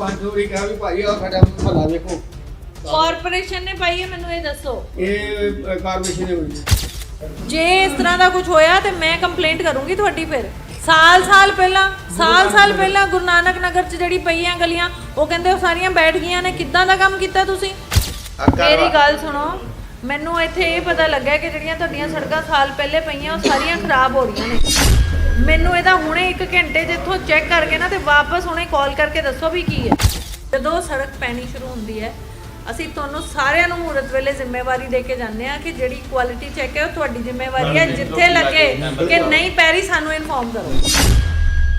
ਪੰਜ ਵਾਰੀ ਕਿਹਾ ਵੀ ਭਾਈ ਆ ਸਾਡਾ ਮਹੱਲਾ ਵੇਖੋ। ਕਾਰਪੋਰੇਸ਼ਨ ਨੇ ਪਾਈ ਹੈ ਮੈਨੂੰ ਇਹ ਦੱਸੋ। ਇਹ ਕਾਰਪੋਰੇਸ਼ਨ ਨੇ ਹੋਈ ਹੈ। ਜੇ ਇਸ ਤਰ੍ਹਾਂ ਦਾ ਕੁਝ ਹੋਇਆ ਤੇ ਮੈਂ ਕੰਪਲੇਂਟ ਕਰੂੰਗੀ ਤੁਹਾਡੀ ਫਿਰ। ਸਾਲ ਸਾਲ ਪਹਿਲਾਂ ਸਾਲ ਸਾਲ ਪਹਿਲਾਂ ਗੁਰੂ ਨਾਨਕ ਨਗਰ 'ਚ ਜਿਹੜੀ ਪਈਆਂ ਗਲੀਆਂ ਉਹ ਕਹਿੰਦੇ ਉਹ ਸਾਰੀਆਂ ਬੈਠ ਗਈਆਂ ਨੇ। ਕਿੱਦਾਂ ਦਾ ਕੰਮ ਕੀਤਾ ਤੁਸੀਂ? ਮੇਰੀ ਗੱਲ ਸੁਣੋ। ਮੈਨੂੰ ਇੱਥੇ ਇਹ ਪਤਾ ਲੱਗਾ ਕਿ ਜਿਹੜੀਆਂ ਤੁਹਾਡੀਆਂ ਸੜਕਾਂ ਸਾਲ ਪਹਿਲੇ ਪਈਆਂ ਉਹ ਸਾਰੀਆਂ ਖਰਾਬ ਹੋ ਰਹੀਆਂ ਨੇ। ਮੈਨੂੰ ਇਹਦਾ ਹੁਣੇ 1 ਘੰਟੇ ਜਿੱਥੋਂ ਚੈੱਕ ਕਰਕੇ ਨਾ ਤੇ ਵਾਪਸ ਹੁਣੇ ਕਾਲ ਕਰਕੇ ਦੱਸੋ ਵੀ ਕੀ ਹੈ। ਜਦੋਂ ਸੜਕ ਪੈਣੀ ਸ਼ੁਰੂ ਹੁੰਦੀ ਹੈ ਅਸੀਂ ਤੁਹਾਨੂੰ ਸਾਰਿਆਂ ਨੂੰ ਮੂਰਤ ਵੇਲੇ ਜ਼ਿੰਮੇਵਾਰੀ ਦੇ ਕੇ ਜਾਂਦੇ ਆ ਕਿ ਜਿਹੜੀ ਕੁਆਲਿਟੀ ਚੈੱਕ ਹੈ ਉਹ ਤੁਹਾਡੀ ਜ਼ਿੰਮੇਵਾਰੀ ਹੈ ਜਿੱਥੇ ਲੱਗੇ ਕਿ ਨਹੀਂ ਪੈਰੀ ਸਾਨੂੰ ਇਨਫੋਰਮ ਕਰੋ।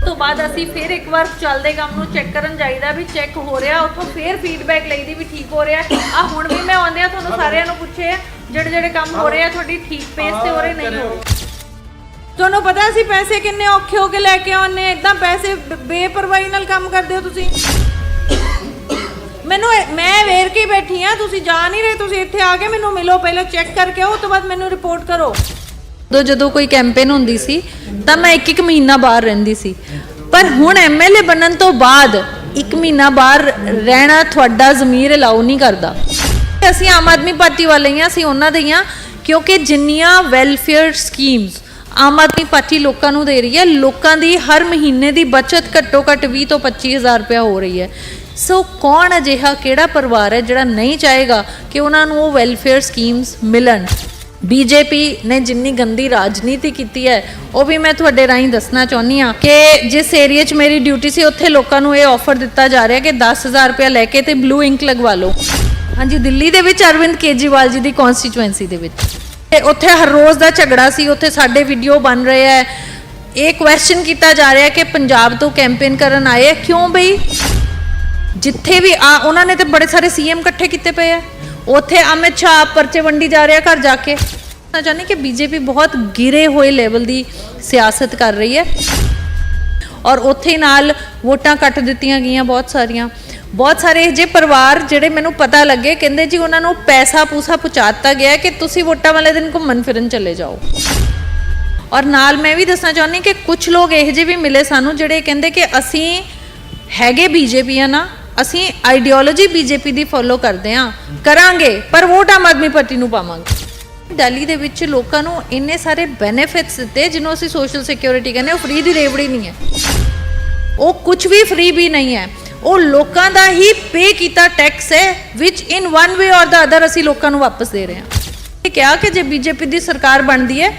ਤੋਂ ਬਾਅਦ ਅਸੀਂ ਫਿਰ ਇੱਕ ਵਾਰ ਚੱਲਦੇ ਕੰਮ ਨੂੰ ਚੈੱਕ ਕਰਨ ਜਾਈਦਾ ਵੀ ਚੈੱਕ ਹੋ ਰਿਹਾ, ਉੱਥੋਂ ਫਿਰ ਫੀਡਬੈਕ ਲਈਦੀ ਵੀ ਠੀਕ ਹੋ ਰਿਹਾ। ਆ ਹੁਣ ਵੀ ਮੈਂ ਆਉਂਦੇ ਆ ਤੁਹਾਨੂੰ ਸਾਰਿਆਂ ਨੂੰ ਪੁੱਛੇ ਜਿਹੜੇ ਜਿਹੜੇ ਕੰਮ ਹੋ ਰਹੇ ਆ, ਤੁਹਾਡੀ ਠੀਕ ਪੇਸ ਤੇ ਹੋ ਰਹੇ, ਨਹੀਂ ਹੋ ਰਹੇ। ਤੁਹਾਨੂੰ ਪਤਾ ਸੀ ਪੈਸੇ ਕਿੰਨੇ ਔਖੇ ਹੋ ਕੇ ਲੈ ਕੇ ਆਉਣੇ ਇਦਾਂ ਪੈਸੇ ਬੇਪਰਵਾਹੀ ਨਾਲ ਕੰਮ ਕਰਦੇ ਹੋ ਤੁਸੀਂ? ਮੈਨੂੰ ਮੈਂ ਵੇਰ ਕੇ ਬੈਠੀ ਆ ਤੁਸੀਂ ਜਾ ਨਹੀਂ ਰਹੇ, ਤੁਸੀਂ ਇੱਥੇ ਆ ਕੇ ਮੈਨੂੰ ਮਿਲੋ, ਪਹਿਲਾਂ ਚੈੱਕ ਕਰਕੇ ਆਓ, ਉਸ ਤੋਂ ਬਾਅਦ ਮੈਨੂੰ ਰਿਪੋਰਟ ਕਰੋ। ਉਦੋਂ ਜਦੋਂ ਕੋਈ ਕੈਂਪੇਨ ਹੁੰਦੀ ਸੀ, ਤਾਂ ਮੈਂ ਇੱਕ ਇੱਕ ਮਹੀਨਾ ਬਾਹਰ ਰਹਿੰਦੀ ਸੀ। ਪਰ ਹੁਣ ਐਮਐਲਏ ਬਣਨ ਤੋਂ ਬਾਅਦ ਇੱਕ ਮਹੀਨਾ ਬਾਹਰ ਰਹਿਣਾ ਤੁਹਾਡਾ ਜ਼ਮੀਰ ਅਲਾਉ ਨਹੀਂ ਕਰਦਾ। ਅਸੀਂ ਆਮ ਆਦਮੀ ਪਾਰਟੀ ਵਾਲੇ ਹੀ ਹਾਂ ਅਸੀਂ ਉਹਨਾਂ ਦੇ ਹੀ ਹਾਂ ਕਿਉਂਕਿ ਜਿੰਨੀਆਂ welfare schemes Aam Aadmi Party ਲੋਕਾਂ ਨੂੰ ਦੇ ਰਹੀ ਹੈ, ਲੋਕਾਂ ਦੀ ਹਰ ਮਹੀਨੇ ਦੀ ਬਚਤ ਘੱਟੋ ਘੱਟ 20 ਤੋਂ 25000 ਰੁਪਇਆ ਹੋ ਰਹੀ ਹੈ। ਸੋ ਕੌਣ ਅਜਿਹਾ ਕਿਹੜਾ ਪਰਿਵਾਰ ਹੈ ਜਿਹੜਾ ਨਹੀਂ ਚਾਹੇਗਾ ਕਿ ਉਹਨਾਂ ਨੂੰ ਉਹ ਵੈਲਫੇਅਰ ਸਕੀਮਸ ਮਿਲਣ? ਬੀਜੇਪੀ ਨੇ ਜਿੰਨੀ ਗੰਦੀ ਰਾਜਨੀਤੀ ਕੀਤੀ ਹੈ, ਉਹ ਵੀ ਮੈਂ ਤੁਹਾਡੇ ਰਾਹੀਂ ਦੱਸਣਾ ਚਾਹੁੰਦੀ ਆ ਕਿ ਜਿਸ ਏਰੀਆ 'ਚ ਮੇਰੀ ਡਿਊਟੀ ਸੀ, ਉੱਥੇ ਲੋਕਾਂ ਨੂੰ ਇਹ ਆਫਰ ਦਿੱਤਾ ਜਾ ਰਿਹਾ ਕਿ 10000 ਰੁਪਏ ਲੈ ਕੇ ਤੇ ਬਲੂ ਇੰਕ ਲਗਵਾ ਲਓ। ਹਾਂਜੀ, ਦਿੱਲੀ ਦੇ ਵਿੱਚ ਅਰਵਿੰਦ ਕੇਜਰੀਵਾਲ ਜੀ ਦੀ ਕਨਸਟੀਚੁਐਂਸੀ ਦੇ ਵਿੱਚ। ਤੇ ਉੱਥੇ ਹਰ ਰੋਜ਼ ਦਾ ਝਗੜਾ ਸੀ, ਉੱਥੇ ਸਾਡੇ ਵੀਡੀਓ ਬਣ ਰਹੇ ਹੈ। ਇਹ ਕੁਐਸਚਨ ਕੀਤਾ ਜਾ ਰਿਹਾ ਕਿ ਪੰਜਾਬ ਤੋਂ ਕੈਂਪੇਨ ਕਰਨ ਆਏ ਹੈ, ਕਿਉਂ ਬਈ? ਜਿੱਥੇ ਵੀ ਆ, ਉਹਨਾਂ ਨੇ ਤੇ ਬੜੇ ਸਾਰੇ ਸੀਐਮ ਇਕੱਠੇ ਕੀਤੇ ਪਏ ਆ। ਉੱਥੇ ਅਮਿਤ ਸ਼ਾਹ ਪਰਚੇ ਵੰਡੀ ਜਾ ਰਿਹਾ ਘਰ ਜਾ ਕੇ। ਮੈਂ ਚਾਹੁੰਦੀ ਕਿ ਬੀਜੇਪੀ ਬਹੁਤ ਗਿਰੇ ਹੋਏ ਲੈਵਲ ਦੀ ਸਿਆਸਤ ਕਰ ਰਹੀ ਹੈ। ਔਰ ਉੱਥੇ ਨਾਲ ਵੋਟਾਂ ਕੱਟ ਦਿੱਤੀਆਂ ਗਈਆਂ ਬਹੁਤ ਸਾਰੀਆਂ। ਬਹੁਤ ਸਾਰੇ ਜੇ ਪਰਿਵਾਰ ਜਿਹੜੇ ਮੈਨੂੰ ਪਤਾ ਲੱਗੇ, ਕਹਿੰਦੇ ਜੀ ਉਹਨਾਂ ਨੂੰ ਪੈਸਾ ਪੂਸਾ ਪਹੁੰਚਾਤਾ ਗਿਆ ਕਿ ਤੁਸੀਂ ਵੋਟਾਂ ਵਾਲੇ ਦਿਨ ਘੁੰਮਣ ਫਿਰਨ ਚਲੇ ਜਾਓ। ਔਰ ਨਾਲ ਮੈਂ ਵੀ ਦੱਸਣਾ ਚਾਹੁੰਦੀ ਕਿ ਕੁਝ ਲੋਕ ਇਹੋ ਜਿਹੇ ਵੀ ਮਿਲੇ ਸਾਨੂੰ ਜਿਹੜੇ ਕਹਿੰਦੇ ਕਿ ਅਸੀਂ ਹੈਗੇ ਬੀਜੇਪੀ ਆ ਨਾ ਅਸੀਂ ਆਈਡੀਓਲੋਜੀ ਬੀਜੇਪੀ ਦੀ ਫੋਲੋ ਕਰਦੇ ਆ ਕਰਾਂਗੇ ਪਰ ਵੋਟ ਆਮ ਆਦਮੀ ਪਾਰਟੀ ਨੂੰ ਪਾਵਾਂਗੇ। ਦਿੱਲੀ ਦੇ ਵਿੱਚ ਲੋਕਾਂ ਨੂੰ ਇੰਨੇ ਸਾਰੇ ਬੈਨੀਫਿਟਸ ਦਿੱਤੇ ਜਿਹਨੂੰ ਅਸੀਂ ਸੋਸ਼ਲ ਸਿਕਿਉਰਿਟੀ ਕਹਿੰਦੇ ਉਹ ਫ੍ਰੀ ਦੀ ਰੇਵੜੀ ਨਹੀਂ ਹੈ। ਉਹ ਕੁਝ ਵੀ ਫ੍ਰੀ ਵੀ ਨਹੀਂ ਹੈ। ਉਹ ਲੋਕਾਂ ਦਾ ਹੀ ਪੇ ਕੀਤਾ ਟੈਕਸ ਹੈ ਵਿਚ in one way or the other ਅਸੀਂ ਲੋਕਾਂ ਨੂੰ ਵਾਪਸ ਦੇ ਰਹੇ ਹਾਂ। ਇਹ ਕਿਹਾ ਕਿ ਜੇ ਬੀਜੇਪੀ ਦੀ ਸਰਕਾਰ ਬਣਦੀ ਹੈ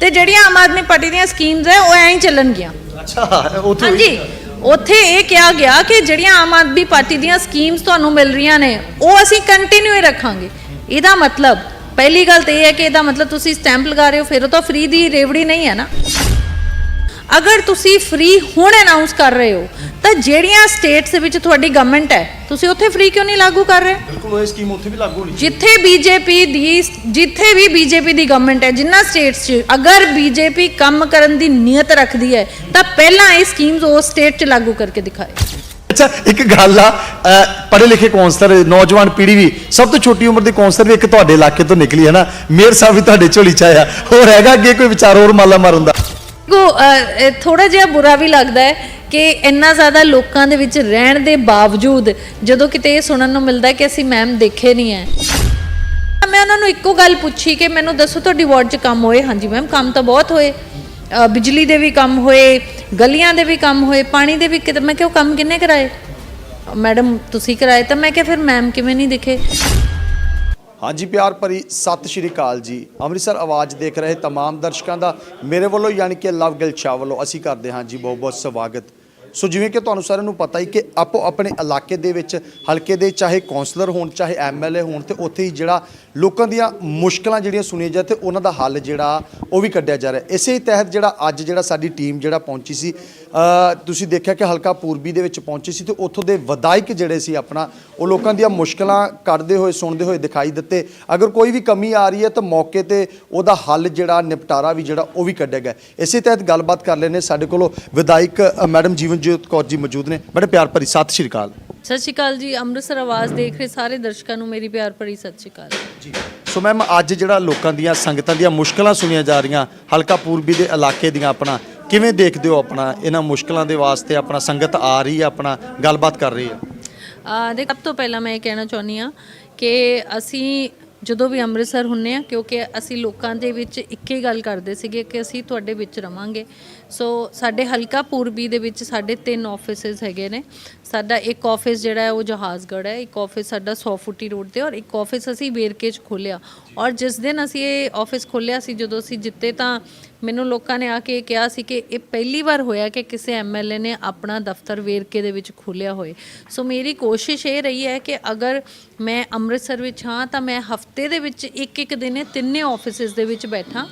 ਤੇ ਜਿਹੜੀਆਂ ਆਮ ਆਦਮੀ ਪਾਰਟੀ ਦੀਆਂ ਸਕੀਮਸ ਹੈ ਉਹ ਐਂ ਹੀ ਚੱਲਣਗੀਆਂ। ਅੱਛਾ ਉੱਥੇ ਹਾਂਜੀ। ਉੱਥੇ ਇਹ ਕਿਹਾ ਗਿਆ ਕਿ ਜਿਹੜੀਆਂ ਆਮ ਆਦਮੀ ਪਾਰਟੀ ਦੀਆਂ ਸਕੀਮਸ ਤੁਹਾਨੂੰ ਮਿਲ ਰਹੀਆਂ ਨੇ, ਉਹ ਅਸੀਂ ਕੰਟੀਨਿਊ ਹੀ ਰੱਖਾਂਗੇ। ਇਹਦਾ ਮਤਲਬ, ਪਹਿਲੀ ਗੱਲ ਤੇ ਇਹ ਹੈ ਕਿ ਇਹਦਾ ਮਤਲਬ ਤੁਸੀਂ ਸਟੈਂਪ ਲਗਾ ਰਹੇ ਹੋ, ਫਿਰ ਉਹ ਤਾਂ ਫ੍ਰੀ ਦੀ ਰੇਵੜੀ ਨਹੀਂ ਹੈ ਨਾ। ਅਗਰ ਤੁਸੀਂ ਫ੍ਰੀ ਹੁਣ ਅਨਾਉਂਸ ਕਰ ਰਹੇ ਹੋ ਤਾਂ ਜਿਹੜੀਆਂ ਸਟੇਟਸ ਦੇ ਵਿੱਚ ਤੁਹਾਡੀ ਗਵਰਨਮੈਂਟ ਹੈ ਤੁਸੀਂ ਉੱਥੇ ਫ੍ਰੀ ਕਿਉਂ ਨਹੀਂ ਲਾਗੂ ਕਰ ਰਹੇ? ਬਿਲਕੁਲ ਇਹ ਸਕੀਮ ਉੱਥੇ ਵੀ ਲਾਗੂ ਹੋਣੀ ਜਿੱਥੇ ਬੀਜੇਪੀ ਦੀ ਜਿੱਥੇ ਵੀ ਬੀਜੇਪੀ ਦੀ ਗਵਰਨਮੈਂਟ ਹੈ ਜਿੰਨਾ ਸਟੇਟਸ 'ਚ ਅਗਰ ਬੀਜੇਪੀ ਕੰਮ ਕਰਨ ਦੀ ਨੀਅਤ ਰੱਖਦੀ ਹੈ ਤਾਂ ਪਹਿਲਾਂ ਇਹ ਸਕੀਮਸ ਉਸ ਸਟੇਟ 'ਚ ਲਾਗੂ ਕਰਕੇ ਦਿਖਾਏ। ਅੱਛਾ ਇੱਕ ਗੱਲ ਆ ਪੜ੍ਹੇ ਲਿਖੇ ਕੌਂਸਲਰ ਨੌਜਵਾਨ ਪੀੜ੍ਹੀ ਵੀ ਸਭ ਤੋਂ ਛੋਟੀ ਉਮਰ ਦੇ ਕੌਂਸਲਰ ਵੀ ਇੱਕ ਤੁਹਾਡੇ ਇਲਾਕੇ ਤੋਂ ਨਿਕਲੀ ਹੈ ਨਾ ਮੇਅਰ ਸਾਹਿਬ ਵੀ ਤੁਹਾਡੇ ਝੋਲੀ ਚ ਆਇਆ ਹੋਰ ਹੈਗਾ ਅੱਗੇ ਕੋਈ ਵਿਚਾਰ ਹੋਰ ਮਾਲਾ ਮਾਰਨ ਦਾ? ਕੋ ਥੋੜਾ ਜਿਹਾ ਬੁਰਾ ਵੀ ਲੱਗਦਾ ਹੈ ਕਿ ਇੰਨਾ ਜ਼ਿਆਦਾ ਲੋਕਾਂ ਦੇ ਵਿੱਚ ਰਹਿਣ ਦੇ ਬਾਵਜੂਦ ਜਦੋਂ ਕਿਤੇ ਇਹ ਸੁਣਨ ਨੂੰ ਮਿਲਦਾ ਕਿ ਅਸੀਂ ਮੈਮ ਦੇਖੇ ਨਹੀਂ ਹੈ। ਮੈਂ ਉਹਨਾਂ ਨੂੰ ਇੱਕੋ ਗੱਲ ਪੁੱਛੀ ਕਿ ਮੈਨੂੰ ਦੱਸੋ ਤੁਹਾਡੀ ਵਾਰਡ 'ਚ ਕੰਮ ਹੋਏ? ਹਾਂਜੀ ਮੈਮ ਕੰਮ ਤਾਂ ਬਹੁਤ ਹੋਏ। ਬਿਜਲੀ ਦੇ ਵੀ ਕੰਮ ਹੋਏ, ਗਲੀਆਂ ਦੇ ਵੀ ਕੰਮ ਹੋਏ, ਪਾਣੀ ਦੇ ਵੀ ਮੈਂ ਕਿਹਾ ਕੰਮ ਕਿੰਨੇ ਕਰਾਏ? ਮੈਡਮ, ਤੁਸੀਂ ਕਰਾਏ ਤਾਂ ਮੈਂ ਕਿਹਾ ਫਿਰ ਮੈਮ ਕਿਵੇਂ ਨਹੀਂ ਦਿਖੇ? ਹਾਂਜੀ ਪਿਆਰ ਭਰੀ ਸਤਿ ਸ਼੍ਰੀ ਅਕਾਲ ਜੀ ਅੰਮ੍ਰਿਤਸਰ ਆਵਾਜ਼ ਦੇਖ ਰਹੇ तमाम ਦਰਸ਼ਕਾਂ ਦਾ ਮੇਰੇ ਵੱਲੋਂ ਯਾਨੀ ਕਿ ਲਵ ਗਿਲ ਚਾਹ ਵੱਲੋਂ ਅਸੀਂ ਕਰਦੇ ਹਾਂ ਜੀ ਬਹੁਤ ਬਹੁਤ ਸਵਾਗਤ ਸੋ ਜਿਵੇਂ ਕਿ ਤੁਹਾਨੂੰ ਸਾਰਿਆਂ ਨੂੰ ਪਤਾ ਹੀ ਕਿ ਆਪੋ ਆਪਣੇ ਇਲਾਕੇ ਦੇ ਵਿੱਚ ਹਲਕੇ ਦੇ ਚਾਹੇ ਕੌਂਸਲਰ ਹੋਣ ਚਾਹੇ ਐਮਐਲਏ ਹੋਣ ਤੇ ਉੱਥੇ ਹੀ ਜਿਹੜਾ ਲੋਕਾਂ ਦੀਆਂ ਮੁਸ਼ਕਲਾਂ ਜਿਹੜੀਆਂ ਸੁਣੀਆਂ ਜਾ ਤੇ ਉਹਨਾਂ ਦਾ ਹੱਲ ਜਿਹੜਾ ਉਹ ਵੀ ਕੱਢਿਆ ਜਾ ਰਿਹਾ ਇਸੇ ਹੀ ਤਹਿਤ ਜਿਹੜਾ ਅੱਜ ਜਿਹੜਾ ਸਾਡੀ ਟੀਮ ਜਿਹੜਾ ਪਹੁੰਚੀ ਸੀ ਅ, ਤੁਸੀਂ ਦੇਖਿਆ ਕਿ ਹਲਕਾ ਪੂਰਬੀ ਦੇ ਵਿੱਚ ਪਹੁੰਚੀ ਸੀ ਤੇ ਉੱਥੋਂ ਦੇ ਵਿਧਾਇਕ ਜਿਹੜੇ ਸੀ ਆਪਣਾ ਉਹ ਲੋਕਾਂ ਦੀਆਂ ਮੁਸ਼ਕਲਾਂ ਕੱਢਦੇ ਹੋਏ ਸੁਣਦੇ ਹੋਏ ਦਿਖਾਈ ਦਿੱਤੇ। ਅਗਰ ਕੋਈ ਵੀ ਕਮੀ ਆ ਰਹੀ ਹੈ ਤਾਂ ਮੌਕੇ ਤੇ ਉਹਦਾ ਹੱਲ ਜਿਹੜਾ ਨਿਪਟਾਰਾ ਵੀ ਜਿਹੜਾ ਉਹ ਵੀ ਕੱਢਿਆ ਗਿਆ। ਇਸੇ ਤਹਿਤ ਗੱਲਬਾਤ ਕਰ ਲੈਣੇ ਸਾਡੇ ਕੋਲੋਂ ਵਿਧਾਇਕ ਮੈਡਮ ਜੀਵਨਜੋਤ ਕੌਰ ਜੀ ਮੌਜੂਦ ਨੇ। ਬੜੇ ਪਿਆਰ ਭਰੀ ਸਤਿ ਸ਼੍ਰੀ ਅਕਾਲ। ਸਤਿ ਸ਼੍ਰੀ ਅਕਾਲ ਜੀ। ਅੰਮ੍ਰਿਤਸਰ ਆਵਾਜ਼ ਦੇਖ ਰਹੇ ਸਾਰੇ ਦਰਸ਼ਕਾਂ ਨੂੰ ਮੇਰੀ ਪਿਆਰ ਭਰੀ ਸਤਿ ਸ਼੍ਰੀ ਅਕਾਲ। ਜੀ। ਸੋ ਮੈਮ ਅੱਜ ਜਿਹੜਾ ਲੋਕਾਂ ਦੀਆਂ ਸੰਗਤਾਂ ਦੀਆਂ ਮੁਸ਼ਕਲਾਂ ਸੁਣੀਆਂ ਜਾ ਰਹੀਆਂ ਹਲਕਾ ਪੂਰਬੀ ਦੇ ਇਲਾਕੇ ਦੀਆਂ ਆਪਣਾ ਕਿਵੇਂ ਦੇਖਦੇ ਹੋ ਆਪਣਾ, ਇਹਨਾਂ ਮੁਸ਼ਕਲਾਂ ਦੇ ਵਾਸਤੇ ਆਪਣਾ ਸੰਗਤ ਆ ਰਹੀ ਹੈ, ਆਪਣਾ ਗੱਲਬਾਤ ਕਰ ਰਹੀ ਹੈ? ਆ ਦੇਖ ਸਭ ਤੋਂ ਪਹਿਲਾਂ ਮੈਂ ਇਹ ਕਹਿਣਾ ਚਾਹੁੰਦੀ ਆ ਕਿ ਅਸੀਂ ਜਦੋਂ ਵੀ ਅੰਮ੍ਰਿਤਸਰ ਹੁੰਨੇ ਆ ਕਿਉਂਕਿ ਅਸੀਂ ਲੋਕਾਂ ਦੇ ਵਿੱਚ ਇੱਕ ਹੀ ਗੱਲ ਕਰਦੇ ਸੀਗੇ ਕਿ ਅਸੀਂ ਤੁਹਾਡੇ ਵਿੱਚ ਰਵਾਂਗੇ। ਸੋ ਸਾਡੇ ਹਲਕਾ ਪੂਰਬੀ ਦੇ ਵਿੱਚ ਸਾਡੇ ਤਿੰਨ ਆਫਿਸਿਸ ਹੈਗੇ ਨੇ। ਸਾਡਾ ਇੱਕ ਆਫਿਸ ਜਿਹੜਾ ਹੈ, ਉਹ ਜਹਾਜ਼ਗੜ੍ਹ ਹੈ, ਇੱਕ ਆਫਿਸ ਸਾਡਾ 100 ਫੁੱਟੀ ਰੋਡ ਤੇ ਔਰ ਇੱਕ ਆਫਿਸ ਅਸੀਂ ਵੇਰਕੇ 'ਚ ਖੋਲਿਆ ਔਰ ਜਿਸ ਦਿਨ ਅਸੀਂ ਇਹ ਆਫਿਸ ਖੋਲਿਆ ਸੀ, ਜਦੋਂ ਅਸੀਂ ਜਿੱਤੇ ਤਾਂ ਮੈਨੂੰ ਲੋਕਾਂ ਨੇ ਆ ਕੇ ਕਿਹਾ ਸੀ ਕਿ ਇਹ ਪਹਿਲੀ ਵਾਰ ਹੋਇਆ ਕਿ ਕਿਸੇ ਐਮਐਲਏ ਨੇ ਆਪਣਾ ਦਫ਼ਤਰ ਵੇਰਕੇ ਦੇ ਵਿੱਚ ਖੋਲ੍ਹਿਆ ਹੋਏ। ਸੋ ਮੇਰੀ ਕੋਸ਼ਿਸ਼ ਇਹ ਰਹੀ ਹੈ ਕਿ ਅਗਰ ਮੈਂ ਅੰਮ੍ਰਿਤਸਰ ਵਿੱਚ ਹਾਂ ਤਾਂ ਮੈਂ ਹਫ਼ਤੇ ਦੇ ਵਿੱਚ ਇੱਕ ਇੱਕ ਦਿਨ ਤਿੰਨੇ ਆਫਿਸਿਸ ਦੇ ਵਿੱਚ ਬੈਠਾਂ।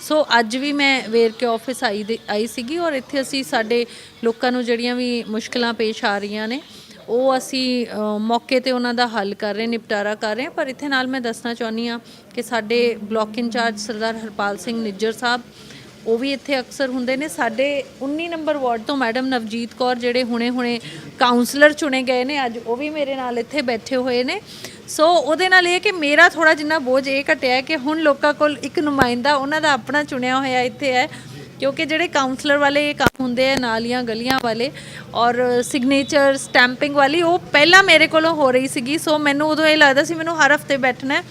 ਸੋ ਅੱਜ ਵੀ ਮੈਂ ਵੇਰਕੇ ਆਫਿਸ ਆਈ ਦੇ ਆਈ ਸੀਗੀ ਔਰ ਇੱਥੇ ਅਸੀਂ ਸਾਡੇ ਲੋਕਾਂ ਨੂੰ ਜਿਹੜੀਆਂ ਵੀ ਮੁਸ਼ਕਲਾਂ ਪੇਸ਼ ਆ ਰਹੀਆਂ ਨੇ, ਉਹ ਅਸੀਂ ਮੌਕੇ ਤੇ ਉਹਨਾਂ ਦਾ ਹੱਲ ਕਰ ਰਹੇ, ਨਿਪਟਾਰਾ ਕਰ ਰਹੇ ਪਰ ਇੱਥੇ ਨਾਲ ਮੈਂ ਦੱਸਣਾ ਚਾਹੁੰਦੀ ਆ ਕਿ ਸਾਡੇ block in charge Sardar Harpal Singh Nijjar Sahib ਉਹ ਵੀ ਇੱਥੇ ਅਕਸਰ ਹੁੰਦੇ ਨੇ। ਸਾਡੇ 19 ਨੰਬਰ ਵਾਰਡ ਤੋਂ ਮੈਡਮ ਨਵਜੀਤ ਕੌਰ ਜਿਹੜੇ ਹੁਣੇ-ਹੁਣੇ ਕਾਉਂਸਲਰ ਚੁਣੇ ਗਏ ਨੇ, ਅੱਜ ਉਹ ਵੀ ਮੇਰੇ ਨਾਲ ਇੱਥੇ ਬੈਠੇ ਹੋਏ ਨੇ। ਸੋ ਉਹਦੇ ਨਾਲ ਇਹ ਕਿ ਮੇਰਾ ਥੋੜਾ ਜਿੰਨਾ ਬੋਝ ਇਹ ਘਟਿਆ ਕਿ ਹੁਣ ਲੋਕਾਂ ਕੋਲ ਇੱਕ ਨੁਮਾਇੰਦਾ ਉਹਨਾਂ ਦਾ ਆਪਣਾ ਚੁਣਿਆ ਹੋਇਆ ਇੱਥੇ ਹੈ, ਕਿਉਂਕਿ ਜਿਹੜੇ ਕਾਉਂਸਲਰ ਵਾਲੇ ਇਹ ਕੰਮ ਹੁੰਦੇ ਆ ਨਾਲੀਆਂ ਗਲੀਆਂ ਵਾਲੇ ਔਰ ਸਿਗਨੇਚਰ ਸਟੈਂਪਿੰਗ ਵਾਲੀ, ਉਹ ਪਹਿਲਾਂ ਮੇਰੇ ਕੋਲੋਂ ਹੋ ਰਹੀ ਸੀਗੀ। ਸੋ ਮੈਨੂੰ ਉਦੋਂ ਇਹ ਲੱਗਦਾ ਸੀ ਮੈਨੂੰ ਹਰ ਹਫ਼ਤੇ ਬੈਠਣਾ ਹੈ।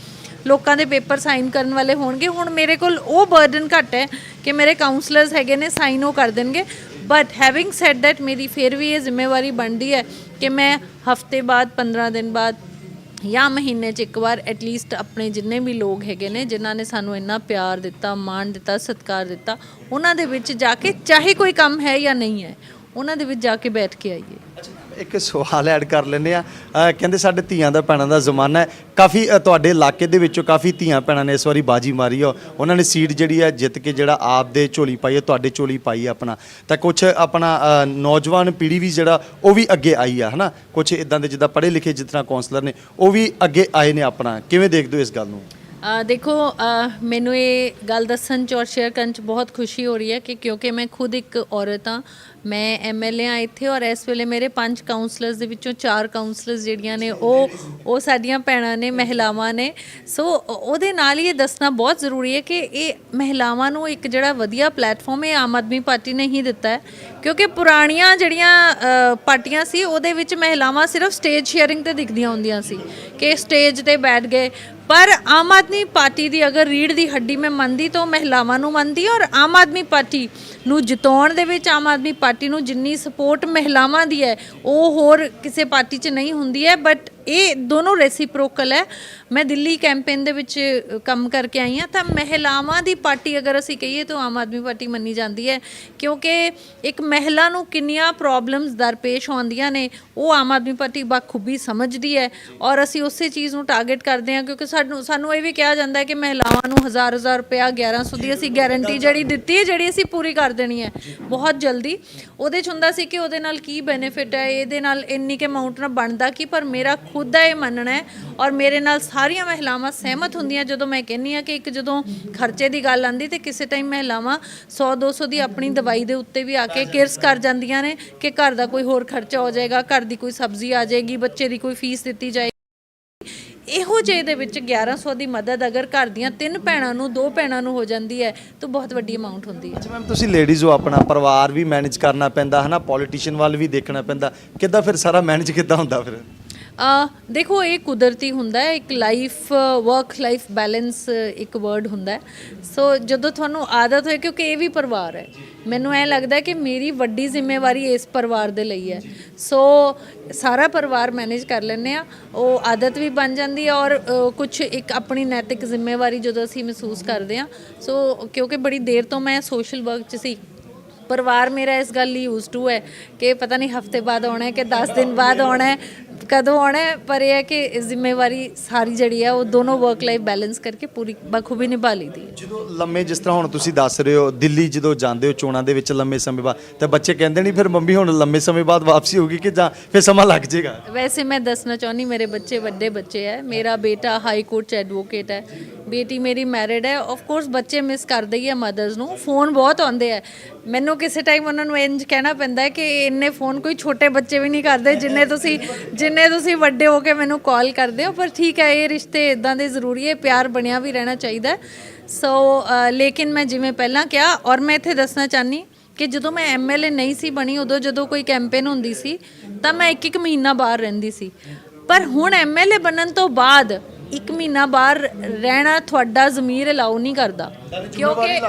ਲੋਕਾਂ ਦੇ ਪੇਪਰ ਸਾਈਨ ਕਰਨ ਵਾਲੇ ਹੋਣਗੇ। ਹੁਣ ਮੇਰੇ ਕੋਲ ਉਹ ਬਰਡਨ ਘੱਟ ਹੈ ਕਿ ਮੇਰੇ ਕਾਉਂਸਲਰਸ ਹੈਗੇ ਨੇ, ਸਾਈਨ ਉਹ ਕਰ ਦੇਣਗੇ। ਬਟ ਹੈਵਿੰਗ ਸੈਡ ਦੈਟ ਮੇਰੀ ਫਿਰ ਵੀ ਇਹ ਜ਼ਿੰਮੇਵਾਰੀ ਬਣਦੀ ਹੈ ਕਿ ਮੈਂ ਹਫ਼ਤੇ ਬਾਅਦ 15 ਦਿਨ ਬਾਅਦ ਜਾਂ ਮਹੀਨੇ 'ਚ ਇੱਕ ਵਾਰ ਐਟਲੀਸਟ ਆਪਣੇ ਜਿੰਨੇ ਵੀ ਲੋਕ ਹੈਗੇ ਨੇ, ਜਿਨ੍ਹਾਂ ਨੇ ਸਾਨੂੰ ਇੰਨਾ ਪਿਆਰ ਦਿੱਤਾ, ਮਾਣ ਦਿੱਤਾ, ਸਤਿਕਾਰ ਦਿੱਤਾ, ਉਹਨਾਂ ਦੇ ਵਿੱਚ ਜਾ ਕੇ ਚਾਹੇ ਕੋਈ ਕੰਮ ਹੈ ਜਾਂ ਨਹੀਂ ਹੈ, ਉਹਨਾਂ ਦੇ ਵਿੱਚ ਜਾ ਕੇ ਬੈਠ ਕੇ ਆਈਏ। ਇੱਕ ਸਵਾਲ ਐਡ ਕਰ ਲੈਂਦੇ ਆ ਕਹਿੰਦੇ ਸਾਡੇ ਧੀਆਂ ਦਾ ਭੈਣਾਂ ਦਾ ਜ਼ਮਾਨਾ ਹੈ। ਕਾਫੀ ਅਹ ਤੁਹਾਡੇ ਇਲਾਕੇ ਦੇ ਵਿੱਚੋਂ ਕਾਫੀ ਧੀਆਂ ਭੈਣਾਂ ਨੇ ਇਸ ਵਾਰੀ ਬਾਜੀ ਮਾਰੀ ਆ। ਉਹਨਾਂ ਨੇ ਸੀਟ ਜਿਹੜੀ ਹੈ ਜਿੱਤ ਕੇ ਜਿਹੜਾ ਆਪ ਦੇ ਝੋਲੀ ਪਾਈ ਹੈ ਤੁਹਾਡੇ ਝੋਲੀ ਪਾਈ ਹੈ ਆਪਣਾ। ਤਾਂ ਕੁਝ ਆਪਣਾ ਅਹ, ਨੌਜਵਾਨ ਪੀੜ੍ਹੀ ਵੀ ਜਿਹੜਾ ਉਹ ਵੀ ਅੱਗੇ ਆਈ ਆ ਹਨਾ? ਕੁਝ ਇਦਾਂ ਦੇ ਜਿੱਦਾਂ ਪੜ੍ਹੇ ਲਿਖੇ ਜਿਸ ਤਰ੍ਹਾਂ ਕਾਉਂਸਲਰ ਨੇ ਉਹ ਵੀ ਅੱਗੇ ਆਏ ਨੇ ਆਪਣਾ। ਕਿਵੇਂ ਦੇਖਦੇ ਹੋ ਇਸ ਗੱਲ ਨੂੰ? ਦੇਖੋ ਮੈਨੂੰ ਇਹ ਗੱਲ ਦੱਸਣ 'ਚ ਔਰ ਸ਼ੇਅਰ ਕਰਨ 'ਚ ਬਹੁਤ ਖੁਸ਼ੀ ਹੋ ਰਹੀ ਹੈ ਕਿ ਕਿਉਂਕਿ ਮੈਂ ਖੁਦ ਇੱਕ ਔਰਤ ਹਾਂ, ਮੈਂ ਐਮਐਲਏ ਆ ਇੱਥੇ ਔਰ ਇਸ ਵੇਲੇ ਮੇਰੇ ਪੰਜ ਕਾਉਂਸਲਰਸ ਦੇ ਵਿੱਚੋਂ ਚਾਰ ਕਾਉਂਸਲਰਸ ਜਿਹੜੀਆਂ ਨੇ ਉਹ ਉਹ ਸਾਡੀਆਂ ਭੈਣਾਂ ਨੇ, ਮਹਿਲਾਵਾਂ ਨੇ। ਸੋ ਉਹਦੇ ਨਾਲ ਹੀ ਇਹ ਦੱਸਣਾ ਬਹੁਤ ਜ਼ਰੂਰੀ ਹੈ ਕਿ ਇਹ ਮਹਿਲਾਵਾਂ ਨੂੰ ਇੱਕ ਜਿਹੜਾ ਵਧੀਆ ਪਲੇਟਫਾਰਮ ਇਹ ਆਮ ਆਦਮੀ ਪਾਰਟੀ ਨੇ ਹੀ ਦਿੱਤਾ ਹੈ। ਕਿਉਂਕਿ ਪੁਰਾਣੀਆਂ ਜਿਹੜੀਆਂ ਪਾਰਟੀਆਂ ਸੀ, ਉਹਦੇ ਵਿੱਚ ਮਹਿਲਾਵਾਂ ਸਿਰਫ ਸਟੇਜ ਸ਼ੇਅਰਿੰਗ ਤੇ ਦਿਖਦੀਆਂ ਹੁੰਦੀਆਂ ਸੀ ਕਿ ਸਟੇਜ ਤੇ ਬੈਠ ਗਏ ਪਰ ਆਮ ਆਦਮੀ ਪਾਰਟੀ ਦੀ ਅਗਰ ਰੀੜ ਦੀ ਹੱਡੀ ਮੈਂ ਮੰਨਦੀ ਤਾਂ ਉਹ ਮਹਿਲਾਵਾਂ ਨੂੰ ਮੰਨਦੀ ਔਰ ਆਮ ਆਦਮੀ ਪਾਰਟੀ ਨੂੰ ਜਿਤਾਉਣ ਦੇ ਵਿੱਚ ਆਮ ਆਦਮੀ ਪਾਰਟੀ ਨੂੰ ਜਿੰਨੀ ਸਪੋਰਟ ਮਹਿਲਾਵਾਂ ਦੀ ਹੈ, ਉਹ ਹੋਰ ਕਿਸੇ ਪਾਰਟੀ 'ਚ ਨਹੀਂ ਹੁੰਦੀ ਹੈ ਬਟ ਇਹ ਦੋਨੋਂ ਰੈਸੀਪ੍ਰੋਕਲ ਹੈ। ਮੈਂ ਦਿੱਲੀ ਕੈਂਪੇਨ ਦੇ ਵਿੱਚ ਕੰਮ ਕਰਕੇ ਆਈ ਹਾਂ। ਤਾਂ ਮਹਿਲਾਵਾਂ ਦੀ ਪਾਰਟੀ ਅਗਰ ਅਸੀਂ ਕਹੀਏ ਤਾਂ ਆਮ ਆਦਮੀ ਪਾਰਟੀ ਮੰਨੀ ਜਾਂਦੀ ਹੈ। ਕਿਉਂਕਿ ਇੱਕ ਮਹਿਲਾ ਨੂੰ ਕਿੰਨੀਆਂ ਪ੍ਰੋਬਲਮਸ ਦਰਪੇਸ਼ ਆਉਂਦੀਆਂ ਨੇ, ਉਹ ਆਮ ਆਦਮੀ ਪਾਰਟੀ ਬਖੂਬੀ ਸਮਝਦੀ ਹੈ। ਔਰ ਅਸੀਂ ਉਸੇ ਚੀਜ਼ ਨੂੰ ਟਾਰਗੇਟ ਕਰਦੇ ਹਾਂ ਕਿਉਂਕਿ ਸਾਨੂੰ ਸਾਨੂੰ ਇਹ ਵੀ ਕਿਹਾ ਜਾਂਦਾ ਹੈ ਕਿ ਮਹਿਲਾਵਾਂ ਨੂੰ ਹਜ਼ਾਰ ਹਜ਼ਾਰ ਰੁਪਇਆ 1100 ਦੀ ਅਸੀਂ ਗਾਰੰਟੀ ਜਿਹੜੀ ਦਿੱਤੀ ਹੈ, ਜਿਹੜੀ ਅਸੀਂ ਪੂਰੀ ਕਰ ਦੇਣੀ ਹੈ। ਬਹੁਤ ਜਲਦੀ। ਉਹਦੇ ਚ ਹੁੰਦਾ ਸੀ ਕਿ ਉਹਦੇ ਨਾਲ ਕੀ ਬੈਨੀਫਿਟ ਹੈ, ਇਹਦੇ ਨਾਲ ਇੰਨੀ ਕੇ ਅਮਾਉਂਟ ਨਾ ਬਣਦਾ ਕੀ, ਪਰ ਮੇਰਾ ਖੁਦ ਦਾ ਇਹ ਮੰਨਣਾ ਹੈ ਔਰ ਮੇਰੇ ਨਾਲ ਸਾਰੀਆਂ ਮਹਿਲਾਵਾਂ ਸਹਿਮਤ ਹੁੰਦੀਆਂ ਜਦੋਂ ਮੈਂ ਕਹਿੰਨੀ ਆ ਕਿ ਇੱਕ ਜਦੋਂ ਖਰਚੇ ਦੀ ਗੱਲ ਆਂਦੀ ਤੇ ਕਿਸੇ ਟਾਈਮ ਮਹਿਲਾਵਾਂ 100 200 ਦੀ ਆਪਣੀ ਦਵਾਈ ਦੇ ਉੱਤੇ ਵੀ ਆ ਕੇ ਕਿਰਸ ਕਰ ਜਾਂਦੀਆਂ ਨੇ ਕਿ ਘਰ ਦਾ ਕੋਈ ਹੋਰ ਖਰਚਾ ਹੋ ਜਾਏਗਾ, ਘਰ ਦੀ ਕੋਈ ਸਬਜ਼ੀ ਆ ਜਾਏਗੀ, ਬੱਚੇ ਦੀ ਕੋਈ ਫੀਸ ਦਿੱਤੀ ਜਾਏਗੀ। ਇਹੋ ਜਿਹੇ ਦੇ ਵਿੱਚ 1100 ਦੀ ਮਦਦ ਅਗਰ ਘਰ ਦੀਆਂ ਤਿੰਨ ਭੈਣਾਂ ਨੂੰ, ਦੋ ਭੈਣਾਂ ਨੂੰ ਹੋ ਜਾਂਦੀ ਹੈ, ਤਾਂ ਬਹੁਤ ਵੱਡੀ ਅਮਾਉਂਟ ਹੁੰਦੀ ਹੈ। ਅੱਛਾ ਮੈਮ, ਤੁਸੀਂ ਲੇਡੀਜ਼ ਹੋ, ਆਪਣਾ ਪਰਿਵਾਰ ਵੀ ਮੈਨੇਜ ਕਰਨਾ ਪੈਂਦਾ, ਹਨਾ ਪੋਲੀਟੀਸ਼ੀਅਨ ਵੱਲ ਵੀ ਦੇਖਣਾ ਪੈਂਦਾ। ਕਿੱਦਾਂ ਫਿਰ ਸਾਰਾ ਮੈਨੇਜ ਕਿੱਦਾਂ ਹੁੰਦਾ ਫਿਰ? ਦੇਖੋ, ਇਹ ਕੁਦਰਤੀ ਹੁੰਦਾ ਹੈ, ਇੱਕ ਲਾਈਫ ਵਰਕ ਲਾਈਫ ਬੈਲੈਂਸ ਇੱਕ ਵਰਡ ਹੁੰਦਾ ਹੈ। ਸੋ ਜਦੋਂ ਤੁਹਾਨੂੰ ਆਦਤ ਹੋਏ, ਕਿਉਂਕਿ ਇਹ ਵੀ ਪਰਿਵਾਰ ਹੈ, ਮੈਨੂੰ ਐ ਲੱਗਦਾ ਕਿ ਮੇਰੀ ਵੱਡੀ ਜ਼ਿੰਮੇਵਾਰੀ ਇਸ ਪਰਿਵਾਰ ਦੇ ਲਈ ਹੈ। ਸੋ ਸਾਰਾ ਪਰਿਵਾਰ ਮੈਨੇਜ ਕਰ ਲੈਂਦੇ ਆ ਉਹ ਆਦਤ ਵੀ ਬਣ ਜਾਂਦੀ ਹੈ ਔਰ ਕੁਝ ਇੱਕ ਆਪਣੀ ਨੈਤਿਕ ਜ਼ਿੰਮੇਵਾਰੀ ਜਦੋਂ ਅਸੀਂ ਮਹਿਸੂਸ ਕਰਦੇ ਆ ਸੋ ਕਿਉਂਕਿ ਬੜੀ ਦੇਰ ਤੋਂ ਮੈਂ ਸੋਸ਼ਲ ਵਰਕ 'ਚ ਸੀ। ਪਰਿਵਾਰ ਮੇਰਾ ਇਸ ਗੱਲ ਲਈ ਯੂਜ਼ ਟੂ ਹੈ ਕਿ ਪਤਾ ਨਹੀਂ ਹਫ਼ਤੇ ਬਾਅਦ ਆਉਣਾ ਹੈ ਕਿ 10 ਦਿਨ ਬਾਅਦ ਆਉਣਾ ਹੈ ਕਦੋਂ ਆਉਣਾ ਹੈ ਪਰ ਇਹ ਹੈ ਕਿ ਜ਼ਿੰਮੇਵਾਰੀ ਸਾਰੀ ਜਿਹੜੀ ਹੈ ਉਹ ਦੋਨੋਂ ਵਰਕ ਲਾਈਫ ਬੈਲੈਂਸ ਕਰਕੇ ਪੂਰੀ ਬਖੂਬੀ ਨਿਭਾ ਲਈਦੀ ਹੈ। ਜਦੋਂ ਲੰਮੇ ਜਿਸ ਤਰ੍ਹਾਂ ਹੁਣ ਤੁਸੀਂ ਦੱਸ ਰਹੇ ਹੋ ਦਿੱਲੀ ਜਦੋਂ ਜਾਂਦੇ ਹੋ ਚੋਣਾਂ ਦੇ ਵਿੱਚ ਲੰਮੇ ਸਮੇਂ ਬਾਅਦ ਤਾਂ ਬੱਚੇ ਕਹਿੰਦੇ ਨਹੀਂ ਫਿਰ ਮੰਮੀ ਹੁਣ ਲੰਮੇ ਸਮੇਂ ਬਾਅਦ ਵਾਪਸੀ ਹੋਊਗੀ ਕਿ ਜਾਂ ਫਿਰ ਸਮਾਂ ਲੱਗ ਜਾਏਗਾ ਵੈਸੇ ਮੈਂ ਦੱਸਣਾ ਚਾਹੁੰਦੀ ਮੇਰੇ ਬੱਚੇ ਵੱਡੇ ਬੱਚੇ ਹੈ ਮੇਰਾ ਬੇਟਾ ਹਾਈ ਕੋਰਟ ਚ ਐਡਵੋਕੇਟ ਹੈ ਬੇਟੀ ਮੇਰੀ ਮੈਰਿਡ ਹੈ ਆਫ ਕੋਰਸ ਬੱਚੇ ਮਿਸ ਕਰਦੇ ਹੀ ਆ ਮਦਰਸ ਨੂੰ ਫੋਨ ਬਹੁਤ ਆਉਂਦੇ ਆ ਮੈਨੂੰ ਕਿਸੇ ਟਾਈਮ ਉਹਨਾਂ ਨੂੰ ਇੰਜ ਕਹਿਣਾ ਪੈਂਦਾ ਹੈ ਕਿ ਇੰਨੇ ਫੋਨ ਕੋਈ ਛੋਟੇ ਬੱਚੇ ਵੀ ਨਹੀਂ ਕਰਦੇ, ਜਿੰਨੇ ਤੁਸੀਂ ਜਿੰਨੇ ਤੁਸੀਂ ਵੱਡੇ ਹੋ ਕੇ ਮੈਨੂੰ ਕਾਲ ਕਰਦੇ ਹੋ, ਪਰ ਠੀਕ ਹੈ, ਇਹ ਰਿਸ਼ਤੇ ਇਦਾਂ ਦੇ ਜ਼ਰੂਰੀ ਹੈ, ਪਿਆਰ ਬਣਿਆ ਵੀ ਰਹਿਣਾ ਚਾਹੀਦਾ ਸੋ ਲੇਕਿਨ ਮੈਂ ਜਿਵੇਂ ਪਹਿਲਾਂ ਕਿਹਾ, ਔਰ ਮੈਂ ਇੱਥੇ ਦੱਸਣਾ ਚਾਹਨੀ ਕਿ ਜਦੋਂ ਮੈਂ ਐਮਐਲਏ ਨਹੀਂ ਸੀ ਬਣੀ, ਉਦੋਂ ਜਦੋਂ ਕੋਈ ਕੈਂਪੇਨ ਹੁੰਦੀ ਸੀ, ਤਾਂ ਮੈਂ ਇੱਕ ਇੱਕ ਮਹੀਨਾ ਬਾਹਰ ਰਹਿੰਦੀ ਸੀ। ਪਰ ਹੁਣ ਐਮਐਲਏ ਬਣਨ ਤੋਂ ਬਾਅਦ ਇੱਕ ਮਹੀਨਾ ਬਾਹਰ ਰਹਿਣਾ ਤੁਹਾਡਾ ਜ਼ਮੀਰ ਅਲਾਉ ਨਹੀਂ ਕਰਦਾ। ਕਿਉਂਕਿ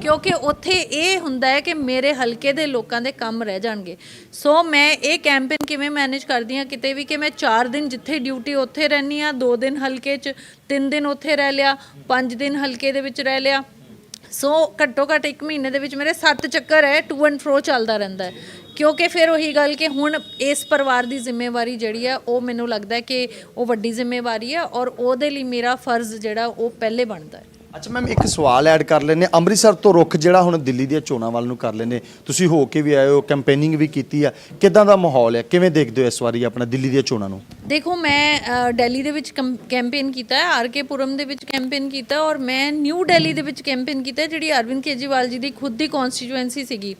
ਕਿਉਂਕਿ ਉੱਥੇ ਇਹ ਹੁੰਦਾ ਹੈ ਕਿ ਮੇਰੇ ਹਲਕੇ ਦੇ ਲੋਕਾਂ ਦੇ ਕੰਮ ਰਹਿ ਜਾਣਗੇ। ਸੋ ਮੈਂ ਇਹ ਕੈਂਪੇਨ ਕਿਵੇਂ ਮੈਨੇਜ ਕਰਦੀ ਹਾਂ ਕਿਤੇ ਵੀ ਕਿ ਮੈਂ 4 ਦਿਨ ਜਿੱਥੇ ਡਿਊਟੀ ਉੱਥੇ ਰਹਿਣੀ ਆ 2 ਦਿਨ ਹਲਕੇ 'ਚ 3 ਦਿਨ ਉੱਥੇ ਰਹਿ ਲਿਆ 5 ਦਿਨ ਹਲਕੇ ਦੇ ਵਿੱਚ ਰਹਿ ਲਿਆ। ਸੋ ਘੱਟੋ ਘੱਟ 1 ਮਹੀਨੇ ਦੇ ਵਿੱਚ ਮੇਰੇ 7 ਚੱਕਰ ਹੈ ਟੂ ਐਂਡ ਫਰੋ ਚੱਲਦਾ ਰਹਿੰਦਾ ਹੈ। ਕਿਉਂਕਿ ਫਿਰ ਉਹੀ ਗੱਲ ਕਿ ਹੁਣ ਇਸ ਪਰਿਵਾਰ ਦੀ ਜ਼ਿੰਮੇਵਾਰੀ ਜਿਹੜੀ ਆ ਉਹ ਮੈਨੂੰ ਲੱਗਦਾ ਕਿ ਉਹ ਵੱਡੀ ਜ਼ਿੰਮੇਵਾਰੀ ਹੈ ਔਰ ਉਹਦੇ ਲਈ ਮੇਰਾ ਫਰਜ਼ ਜਿਹੜਾ, ਉਹ ਪਹਿਲੇ ਬਣਦਾ ਹੈ। ਅੱਛਾ ਮੈਮ ਇੱਕ ਸਵਾਲ ਐਡ ਕਰ ਲੈਨੇ ਅੰਮ੍ਰਿਤਸਰ ਤੋਂ ਰੁੱਖ ਜਿਹੜਾ ਹੁਣ ਦਿੱਲੀ ਦੀਆਂ ਚੋਣਾਂ ਵੱਲ ਨੂੰ ਕਰ ਲੈਨੇ ਤੁਸੀਂ ਹੋ ਕੇ ਵੀ ਆਏ ਹੋ ਕੈਂਪੇਨਿੰਗ ਵੀ ਕੀਤੀ ਆ। ਕਿਦਾਂ ਦਾ ਮਾਹੌਲ ਹੈ ਕਿਵੇਂ ਦੇਖਦੇ ਹੋ ਇਸ ਵਾਰੀ ਆਪਣਾ ਦਿੱਲੀ ਦੀਆਂ ਚੋਣਾਂ ਨੂੰ? ਦੇਖੋ, ਮੈਂ ਦਿੱਲੀ ਦੇ ਵਿੱਚ ਕੈਂਪੇਨ ਕੀਤਾ ਹੈ, ਆਰ ਕੇ ਪੁਰਮ ਦੇ ਵਿੱਚ ਕੈਂਪੇਨ ਕੀਤਾ ਔਰ ਮੈਂ ਨਿਊ ਦਿੱਲੀ ਦੇ ਵਿੱਚ ਕੈਂਪੇਨ ਕੀਤਾ ਜਿਹੜੀ ਅਰਵਿੰਦ ਕੇਜਰੀਵਾਲ ਜੀ ਦੀ ਖੁਦ ਦੀ ਕਨਸਟੀਚੁਐਂਸੀ ਸੀਗੀ।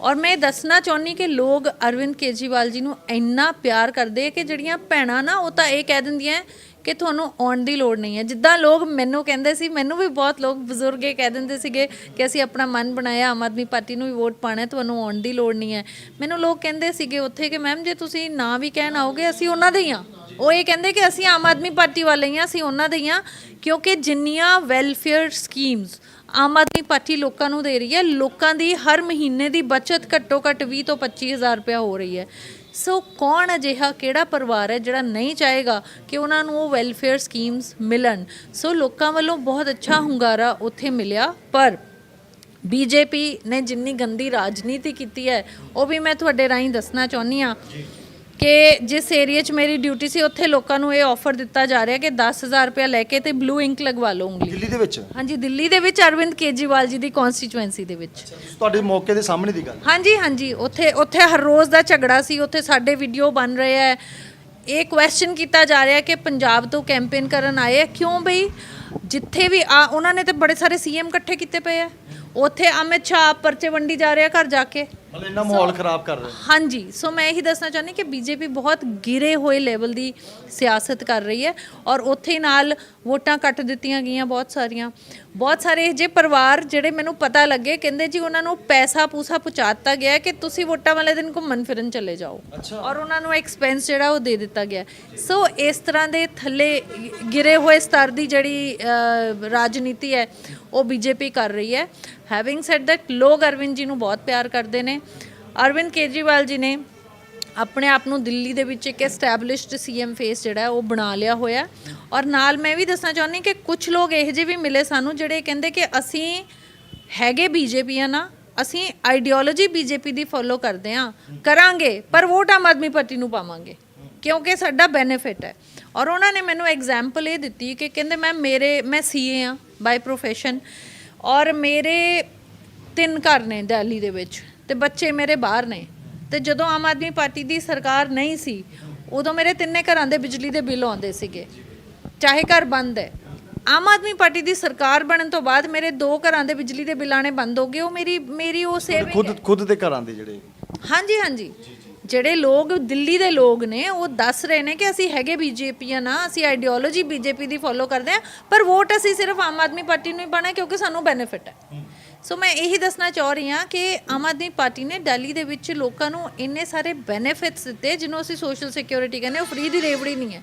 ਔਰ ਮੈਂ ਇਹ ਦੱਸਣਾ ਚਾਹੁੰਨੀ ਕਿ ਲੋਕ ਅਰਵਿੰਦ ਕੇਜਰੀਵਾਲ ਜੀ ਨੂੰ ਇੰਨਾ ਪਿਆਰ ਕਰਦੇ ਆ ਕਿ ਜਿਹੜੀਆਂ ਭੈਣਾਂ ਨਾ, ਉਹ ਤਾਂ ਇਹ ਕਹਿ ਦਿੰਦੀਆਂ ਕਿ ਤੁਹਾਨੂੰ ਆਉਣ ਦੀ ਲੋੜ ਨਹੀਂ ਹੈ। ਜਿੱਦਾਂ ਲੋਕ ਮੈਨੂੰ ਕਹਿੰਦੇ ਸੀ, ਮੈਨੂੰ ਵੀ ਬਹੁਤ ਲੋਕ ਬਜ਼ੁਰਗ ਇਹ ਕਹਿ ਦਿੰਦੇ ਸੀਗੇ ਕਿ ਅਸੀਂ ਆਪਣਾ ਮਨ ਬਣਾਇਆ, ਆਮ ਆਦਮੀ ਪਾਰਟੀ ਨੂੰ ਵੀ ਵੋਟ ਪਾਣਾ, ਤੁਹਾਨੂੰ ਆਉਣ ਦੀ ਲੋੜ ਨਹੀਂ ਹੈ। ਮੈਨੂੰ ਲੋਕ ਕਹਿੰਦੇ ਸੀਗੇ ਉੱਥੇ ਕਿ ਮੈਮ ਜੇ ਤੁਸੀਂ ਨਾ ਵੀ ਕਹਿਣ ਆਓਗੇ, ਅਸੀਂ ਉਹਨਾਂ ਦੇ ਹੀ ਹਾਂ। ਉਹ ਇਹ ਕਹਿੰਦੇ ਕਿ ਅਸੀਂ ਆਮ ਆਦਮੀ ਪਾਰਟੀ ਵਾਲੇ ਹੀ ਹਾਂ, ਅਸੀਂ ਉਹਨਾਂ ਦੇ ਹੀ ਹਾਂ, ਕਿਉਂਕਿ ਜਿੰਨੀਆਂ welfare schemes Aam Aadmi Party ਲੋਕਾਂ ਨੂੰ ਦੇ ਰਹੀ ਹੈ, ਲੋਕਾਂ ਦੀ ਹਰ ਮਹੀਨੇ ਦੀ ਬਚਤ ਘੱਟੋ ਘੱਟ 20 ਤੋਂ 25000 ਰੁਪਇਆ ਹੋ ਰਹੀ ਹੈ। ਸੋ ਕੌਣ ਅਜਿਹਾ? ਕਿਹੜਾ ਪਰਿਵਾਰ ਹੈ ਜਿਹੜਾ ਨਹੀਂ ਚਾਹੇਗਾ ਕਿ ਉਹਨਾਂ ਨੂੰ ਉਹ ਵੈਲਫੇਅਰ ਸਕੀਮਸ ਮਿਲਣ? ਸੋ ਲੋਕਾਂ ਵੱਲੋਂ ਬਹੁਤ ਅੱਛਾ ਹੁੰਗਾਰਾ ਉੱਥੇ ਮਿਲਿਆ, ਪਰ ਬੀਜੇਪੀ ਨੇ ਜਿੰਨੀ ਗੰਦੀ ਰਾਜਨੀਤੀ ਕੀਤੀ ਹੈ, ਉਹ ਵੀ ਮੈਂ ਤੁਹਾਡੇ ਰਾਹੀਂ ਦੱਸਣਾ ਚਾਹੁੰਦੀ ਆ ਕਿ ਜਿਸ ਏਰੀਆ 'ਚ ਮੇਰੀ ਡਿਊਟੀ ਸੀ ਉੱਥੇ ਲੋਕਾਂ ਨੂੰ ਇਹ ਆਫਰ ਦਿੱਤਾ ਜਾ ਰਿਹਾ ਕਿ 10000 ਰੁਪਇਆ ਲੈ ਕੇ ਤੇ ਬਲੂ ਇੰਕ ਲਗਵਾ ਲਓ ਉਂਗਲੀ। ਦਿੱਲੀ ਦੇ ਵਿੱਚ? ਹਾਂਜੀ ਦਿੱਲੀ ਦੇ ਵਿੱਚ ਅਰਵਿੰਦ ਕੇਜਰੀਵਾਲ ਜੀ ਦੀ ਕਨਸਟੀਚੁਐਂਸੀ ਦੇ ਵਿੱਚ। ਤੁਹਾਡੇ ਮੌਕੇ ਦੇ ਸਾਹਮਣੇ ਦੀ ਗੱਲ ਹਾਂਜੀ ਹਾਂਜੀ ਉੱਥੇ ਉੱਥੇ ਹਰ ਰੋਜ਼ ਦਾ ਝਗੜਾ ਸੀ ਉੱਥੇ ਸਾਡੇ ਵੀਡੀਓ ਬਣ ਰਹੇ ਹੈ। ਇਹ ਕੁਐਸਚਨ ਕੀਤਾ ਜਾ ਰਿਹਾ ਕਿ ਪੰਜਾਬ ਤੋਂ ਕੈਂਪੇਨ ਕਰਨ ਆਏ ਆ ਕਿਉਂ ਬਈ? ਜਿੱਥੇ ਵੀ ਆ ਉਹਨਾਂ ਨੇ ਤੇ ਬੜੇ ਸਾਰੇ ਸੀਐਮ ਇਕੱਠੇ ਕੀਤੇ ਪਏ ਆ। ਉੱਥੇ ਅਮਿਤ ਸ਼ਾਹ ਪਰਚੇ ਵੰਡੀ ਜਾ ਰਿਹਾ ਘਰ ਜਾ ਕੇ। ਮਤਲਬ ਇੰਨਾ ਮਾਹੌਲ ਖਰਾਬ ਕਰ ਰਹੇ ਹਾਂਜੀ ਸੋ ਮੈਂ ਇਹੀ ਦੱਸਣਾ ਚਾਹੁੰਦੀ ਕਿ ਬੀਜੇਪੀ ਬਹੁਤ ਗਿਰੇ ਹੋਏ ਲੈਵਲ ਦੀ ਸਿਆਸਤ ਕਰ ਰਹੀ ਹੈ ਔਰ ਉੱਥੇ ਨਾਲ ਵੋਟਾਂ ਕੱਟ ਦਿੱਤੀਆਂ ਗਈਆਂ ਬਹੁਤ ਸਾਰੀਆਂ। ਬਹੁਤ ਸਾਰੇ ਇਹ ਜੇ ਪਰਿਵਾਰ ਜਿਹੜੇ ਮੈਨੂੰ ਪਤਾ ਲੱਗੇ ਕਹਿੰਦੇ ਜੀ ਉਹਨਾਂ ਨੂੰ ਪੈਸਾ ਪੂਸਾ ਪਹੁੰਚਾਤਾ ਗਿਆ ਕਿ ਤੁਸੀਂ ਵੋਟਾਂ ਵਾਲੇ ਦਿਨ ਘੁੰਮਣ ਫਿਰਨ ਚਲੇ ਜਾਓ। ਔਰ ਉਹਨਾਂ ਨੂੰ ਐਕਸਪੈਂਸ ਜਿਹੜਾ ਉਹ ਦੇ ਦਿੱਤਾ ਗਿਆ। ਸੋ ਇਸ ਤਰ੍ਹਾਂ ਦੇ ਥੱਲੇ ਗਿਰੇ ਹੋਏ ਸਤਰ ਦੀ ਜਿਹੜੀ ਰਾਜਨੀਤੀ ਹੈ ਉਹ ਬੀਜੇਪੀ ਕਰ ਰਹੀ ਹੈ। ਹੈਵਿੰਗ ਸੈਡ ਦੈਟ ਲੋਕ ਅਰਵਿੰਦ ਜੀ ਨੂੰ ਬਹੁਤ ਪਿਆਰ ਕਰਦੇ ਨੇ। ਅਰਵਿੰਦ ਕੇਜਰੀਵਾਲ ਜੀ ਨੇ ਆਪਣੇ ਆਪ ਨੂੰ ਦਿੱਲੀ ਦੇ ਵਿੱਚ ਇੱਕ ਐਸਟੈਬਲਿਸ਼ਡ ਸੀਐਮ ਫੇਸ ਜਿਹੜਾ ਉਹ ਬਣਾ ਲਿਆ ਹੋਇਆ ਔਰ ਨਾਲ ਮੈਂ ਵੀ ਦੱਸਣਾ ਚਾਹੁੰਦੀ ਕਿ ਕੁਝ ਲੋਕ ਇਹੋ ਜਿਹੇ ਵੀ ਮਿਲੇ ਸਾਨੂੰ ਜਿਹੜੇ ਕਹਿੰਦੇ ਕਿ ਅਸੀਂ ਹੈਗੇ ਬੀਜੇਪੀ ਆ ਨਾ, ਅਸੀਂ ਆਈਡੀਓਲੋਜੀ ਬੀਜੇਪੀ ਦੀ ਫੋਲੋ ਕਰਦੇ ਆ ਕਰਾਂਗੇ, ਪਰ ਵੋਟ ਆਮ ਆਦਮੀ ਪਾਰਟੀ ਨੂੰ ਪਾਵਾਂਗੇ, ਕਿਉਂਕਿ ਸਾਡਾ ਬੈਨੀਫਿਟ ਹੈ। ਔਰ ਉਹਨਾਂ ਨੇ ਮੈਨੂੰ ਐਗਜ਼ਾਮਪਲ ਇਹ ਦਿੱਤੀ ਕਿ ਕਹਿੰਦੇ ਮੈਂ ਮੇਰੇ, ਮੈਂ ਸੀਏ ਆ ਬਾਈ ਪ੍ਰੋਫੈਸ਼ਨ ਔਰ ਮੇਰੇ ਤਿੰਨ ਘਰ ਨੇ ਦਿੱਲੀ ਦੇ ਵਿੱਚ, ਤੇ ਬੱਚੇ ਮੇਰੇ ਬਾਹਰ ਨੇ। ਤੇ ਜਦੋਂ ਆਮ ਆਦਮੀ ਪਾਰਟੀ ਦੀ ਸਰਕਾਰ ਨਹੀਂ ਸੀ ਉਦੋਂ ਮੇਰੇ ਤਿੰਨੇ ਘਰਾਂ ਦੇ ਬਿਜਲੀ ਦੇ ਬਿੱਲ ਆਉਂਦੇ ਸੀਗੇ ਚਾਹੇ ਘਰ ਬੰਦ ਹੈ। ਆਮ ਆਦਮੀ ਪਾਰਟੀ ਦੀ ਸਰਕਾਰ ਬਣਨ ਤੋਂ ਬਾਅਦ ਮੇਰੇ ਦੋ ਘਰਾਂ ਦੇ ਬਿਜਲੀ ਦੇ ਬਿੱਲ ਆਣੇ ਬੰਦ ਹੋ ਗਏ ਉਹ ਮੇਰੀ ਮੇਰੀ ਉਹ ਸੇਵਿੰਗ ਖੁਦ ਖੁਦ ਦੇ ਘਰਾਂ ਦੇ ਜਿਹੜੇ? ਹਾਂਜੀ ਹਾਂਜੀ। ਜਿਹੜੇ ਲੋਕ ਦਿੱਲੀ ਦੇ ਲੋਕ ਨੇ ਉਹ ਦੱਸ ਰਹੇ ਨੇ ਕਿ ਅਸੀਂ ਹੈਗੇ ਬੀਜੇਪੀ ਆ ਨਾ ਅਸੀਂ ਆਈਡੀਓਲੋਜੀ ਬੀਜੇਪੀ ਦੀ ਫੋਲੋ ਕਰਦੇ ਆ ਪਰ ਵੋਟ ਅਸੀਂ ਸਿਰਫ ਆਮ ਆਦਮੀ ਪਾਰਟੀ ਨੂੰ ਹੀ ਪਾਣਾ ਕਿਉਂਕਿ ਸਾਨੂੰ ਬੈਨੀਫਿਟ ਹੈ। ਸੋ ਮੈਂ ਇਹੀ ਦੱਸਣਾ ਚਾਹ ਰਹੀ ਹਾਂ ਕਿ ਆਮ ਆਦਮੀ ਪਾਰਟੀ ਨੇ ਦਿੱਲੀ ਦੇ ਵਿੱਚ ਲੋਕਾਂ ਨੂੰ ਇੰਨੇ ਸਾਰੇ ਬੈਨੀਫਿਟਸ ਦਿੱਤੇ ਜਿਹਨੂੰ ਅਸੀਂ ਸੋਸ਼ਲ ਸਿਕਿਉਰਿਟੀ ਕਹਿੰਦੇ ਉਹ ਫ੍ਰੀ ਦੀ ਰੇਵੜੀ ਨਹੀਂ ਹੈ।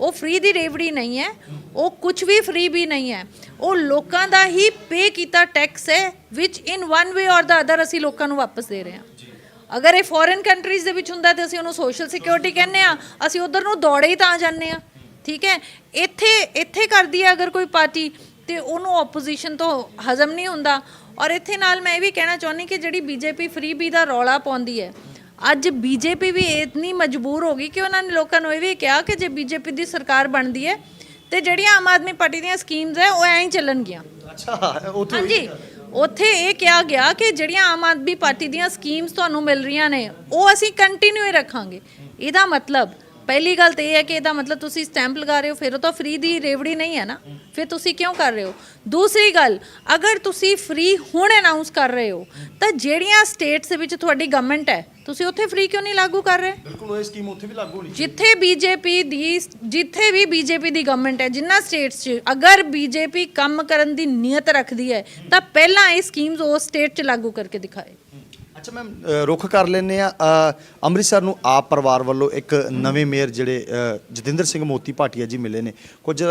ਉਹ ਫ੍ਰੀ ਦੀ ਰੇਵੜੀ ਨਹੀਂ ਹੈ, ਉਹ ਕੁਝ ਵੀ ਫ੍ਰੀ ਵੀ ਨਹੀਂ ਹੈ। ਉਹ ਲੋਕਾਂ ਦਾ ਹੀ ਪੇ ਕੀਤਾ ਟੈਕਸ ਹੈ ਵਿਚ ਇਨ ਵਨ ਵੇ ਔਰ ਦਾ ਅਦਰ ਅਸੀਂ ਲੋਕਾਂ ਨੂੰ ਵਾਪਸ ਦੇ ਰਹੇ ਹਾਂ। ਅਗਰ ਇਹ ਫੋਰਨ ਕੰਟਰੀਜ਼ ਦੇ ਵਿੱਚ ਹੁੰਦਾ ਤਾਂ ਅਸੀਂ ਉਹਨੂੰ ਸੋਸ਼ਲ ਸਿਕਿਉਰਿਟੀ ਕਹਿੰਦੇ ਆ ਅਸੀਂ ਉਧਰ ਨੂੰ ਦੌੜੇ ਹੀ ਤਾਂ ਜਾਂਦੇ ਆ ਠੀਕ ਹੈ? ਇੱਥੇ ਇੱਥੇ ਕਰਦੀ ਹੈ ਅਗਰ ਕੋਈ ਪਾਰਟੀ ਤੇ ਉਹਨੂੰ ਆਪੋਜੀਸ਼ਨ ਤੋਂ ਹਜ਼ਮ ਨਹੀਂ ਹੁੰਦਾ ਔਰ ਇੱਥੇ ਨਾਲ ਮੈਂ ਇਹ ਵੀ ਕਹਿਣਾ ਚਾਹੁੰਦੀ ਕਿ ਜਿਹੜੀ ਬੀਜੇਪੀ ਫ੍ਰੀ ਬੀ ਦਾ ਰੌਲਾ ਪਾਉਂਦੀ ਹੈ ਅੱਜ ਬੀਜੇਪੀ ਵੀ ਇਤਨੀ ਮਜਬੂਰ ਹੋ ਗਈ ਕਿ ਉਹਨਾਂ ਨੇ ਲੋਕਾਂ ਨੂੰ ਇਹ ਵੀ ਕਿਹਾ ਕਿ ਜੇ ਬੀਜੇਪੀ ਦੀ ਸਰਕਾਰ ਬਣਦੀ ਹੈ ਤੇ ਜਿਹੜੀਆਂ ਆਮ ਆਦਮੀ ਪਾਰਟੀ ਦੀਆਂ ਸਕੀਮਸ ਹੈ ਉਹ ਐਂ ਹੀ ਚੱਲਣਗੀਆਂ। ਅੱਛਾ ਉੱਥੇ ਹਾਂਜੀ ਉੱਥੇ ਇਹ ਕਿਹਾ ਗਿਆ ਕਿ ਜਿਹੜੀਆਂ ਆਮ ਆਦਮੀ ਪਾਰਟੀ ਦੀਆਂ ਸਕੀਮਸ ਤੁਹਾਨੂੰ ਮਿਲ ਰਹੀਆਂ ਨੇ ਉਹ ਅਸੀਂ ਕੰਟੀਨਿਊ ਹੀ ਰੱਖਾਂਗੇ। ਇਹਦਾ ਮਤਲਬ ਪਹਿਲੀ ਗੱਲ ਤੇ ਇਹ ਹੈ ਕਿ ਇਹਦਾ ਮਤਲਬ ਤੁਸੀਂ ਸਟੈਂਪ ਲਗਾ ਰਹੇ ਹੋ ਫਿਰ ਉਹ ਤਾਂ ਫ੍ਰੀ ਦੀ ਰੇਵੜੀ ਨਹੀਂ ਹੈ ਨਾ। ਫਿਰ ਤੁਸੀਂ ਕਿਉਂ ਕਰ ਰਹੇ ਹੋ? ਦੂਸਰੀ ਗੱਲ ਅਗਰ ਤੁਸੀਂ ਫ੍ਰੀ ਹੁਣ ਅਨਾਉਂਸ ਕਰ ਰਹੇ ਹੋ ਤਾਂ ਜਿਹੜੀਆਂ ਸਟੇਟਸ ਵਿੱਚ ਤੁਹਾਡੀ ਗਵਰਨਮੈਂਟ ਹੈ ਤੁਸੀਂ ਉੱਥੇ ਫ੍ਰੀ ਕਿਉਂ ਨਹੀਂ ਲਾਗੂ ਕਰ ਰਹੇ? ਬਿਲਕੁਲ ਇਹ ਸਕੀਮ ਉੱਥੇ ਵੀ ਲਾਗੂ ਹੋਣੀ ਜਿੱਥੇ ਬੀਜੇਪੀ ਦੀ ਜਿੱਥੇ ਵੀ ਬੀਜੇਪੀ ਦੀ ਗਵਰਨਮੈਂਟ ਹੈ ਜਿੰਨਾ ਸਟੇਟਸ 'ਚ ਅਗਰ ਬੀਜੇਪੀ ਕੰਮ ਕਰਨ ਦੀ ਨੀਅਤ ਰੱਖਦੀ ਹੈ ਤਾਂ ਪਹਿਲਾਂ ਇਹ ਸਕੀਮਸ ਉਸ ਸਟੇਟ 'ਚ ਲਾਗੂ ਕਰਕੇ ਦਿਖਾਏ। ਅੱਛਾ ਮੈਮ ਰੁੱਖ ਕਰ ਲੈਨੇ ਆ ਅੰਮ੍ਰਿਤਸਰ ਨੂੰ ਆਪ ਪਰਿਵਾਰ ਵੱਲੋਂ ਇੱਕ ਨਵੇਂ ਮੇਅਰ ਜਿਹੜੇ ਜਤਿੰਦਰ ਸਿੰਘ ਮੋਤੀ ਭਾਟੀਆ ਜੀ ਮਿਲੇ ਨੇ। ਕੁਝ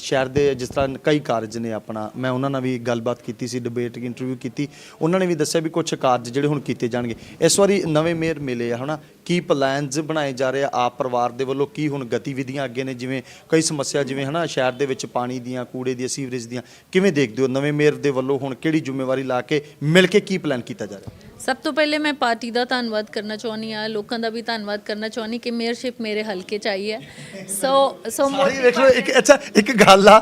ਸ਼ਹਿਰ ਦੇ ਜਿਸ ਤਰ੍ਹਾਂ ਕਈ ਕਾਰਜ ਨੇ ਆਪਣਾ, ਮੈਂ ਉਹਨਾਂ ਨਾਲ ਵੀ ਗੱਲਬਾਤ ਕੀਤੀ ਸੀ ਡਿਬੇਟ ਇੰਟਰਵਿਊ ਕੀਤੀ। ਉਹਨਾਂ ਨੇ ਵੀ ਦੱਸਿਆ ਵੀ ਕੁਝ ਕਾਰਜ ਜਿਹੜੇ ਹੁਣ ਕੀਤੇ ਜਾਣਗੇ। ਇਸ ਵਾਰੀ ਨਵੇਂ ਮੇਅਰ ਮਿਲੇ ਆ, ਹਨਾ? ਕੀ ਪਲਾਨਸ ਬਣਾਏ ਜਾ ਰਹੇ ਆ ਆਪ ਪਰਿਵਾਰ ਦੇ ਵੱਲੋਂ? ਕੀ ਹੁਣ ਗਤੀਵਿਧੀਆਂ ਅੱਗੇ ਨੇ? ਜਿਵੇਂ ਕਈ ਸਮੱਸਿਆ ਜਿਵੇਂ ਹਨਾ ਸ਼ਹਿਰ ਦੇ ਵਿੱਚ ਪਾਣੀ ਦੀਆਂ ਕੂੜੇ ਦੀਆਂ ਸੀਵਰੇਜ ਦੀਆਂ ਕਿਵੇਂ ਦੇਖਦੇ ਹੋ? ਨਵੇਂ ਮੇਅਰ ਦੇ ਵੱਲੋਂ ਹੁਣ ਕਿਹੜੀ ਜ਼ਿੰਮੇਵਾਰੀ ਲਾ ਕੇ ਮਿਲ ਕੇ ਕੀ ਪਲਾਨ ਕੀਤਾ ਜਾ ਰਿਹਾ? ਸਭ ਤੋਂ ਪਹਿਲੇ ਮੈਂ ਪਾਰਟੀ ਦਾ ਧੰਨਵਾਦ ਕਰਨਾ ਚਾਹੁੰਦੀ ਆ ਲੋਕਾਂ ਦਾ ਵੀ ਧੰਨਵਾਦ ਕਰਨਾ ਚਾਹੁੰਦੀ ਕਿ ਮੇਅਰਸ਼ਿਪ ਮੇਰੇ ਹਲਕੇ ਚ ਆਈ ਹੈ। ਸੋ ਸੋ ਸਾਰੇ ਵੇਖ ਲਓ ਇੱਕ ਅੱਛਾ ਇੱਕ ਗੱਲ ਆ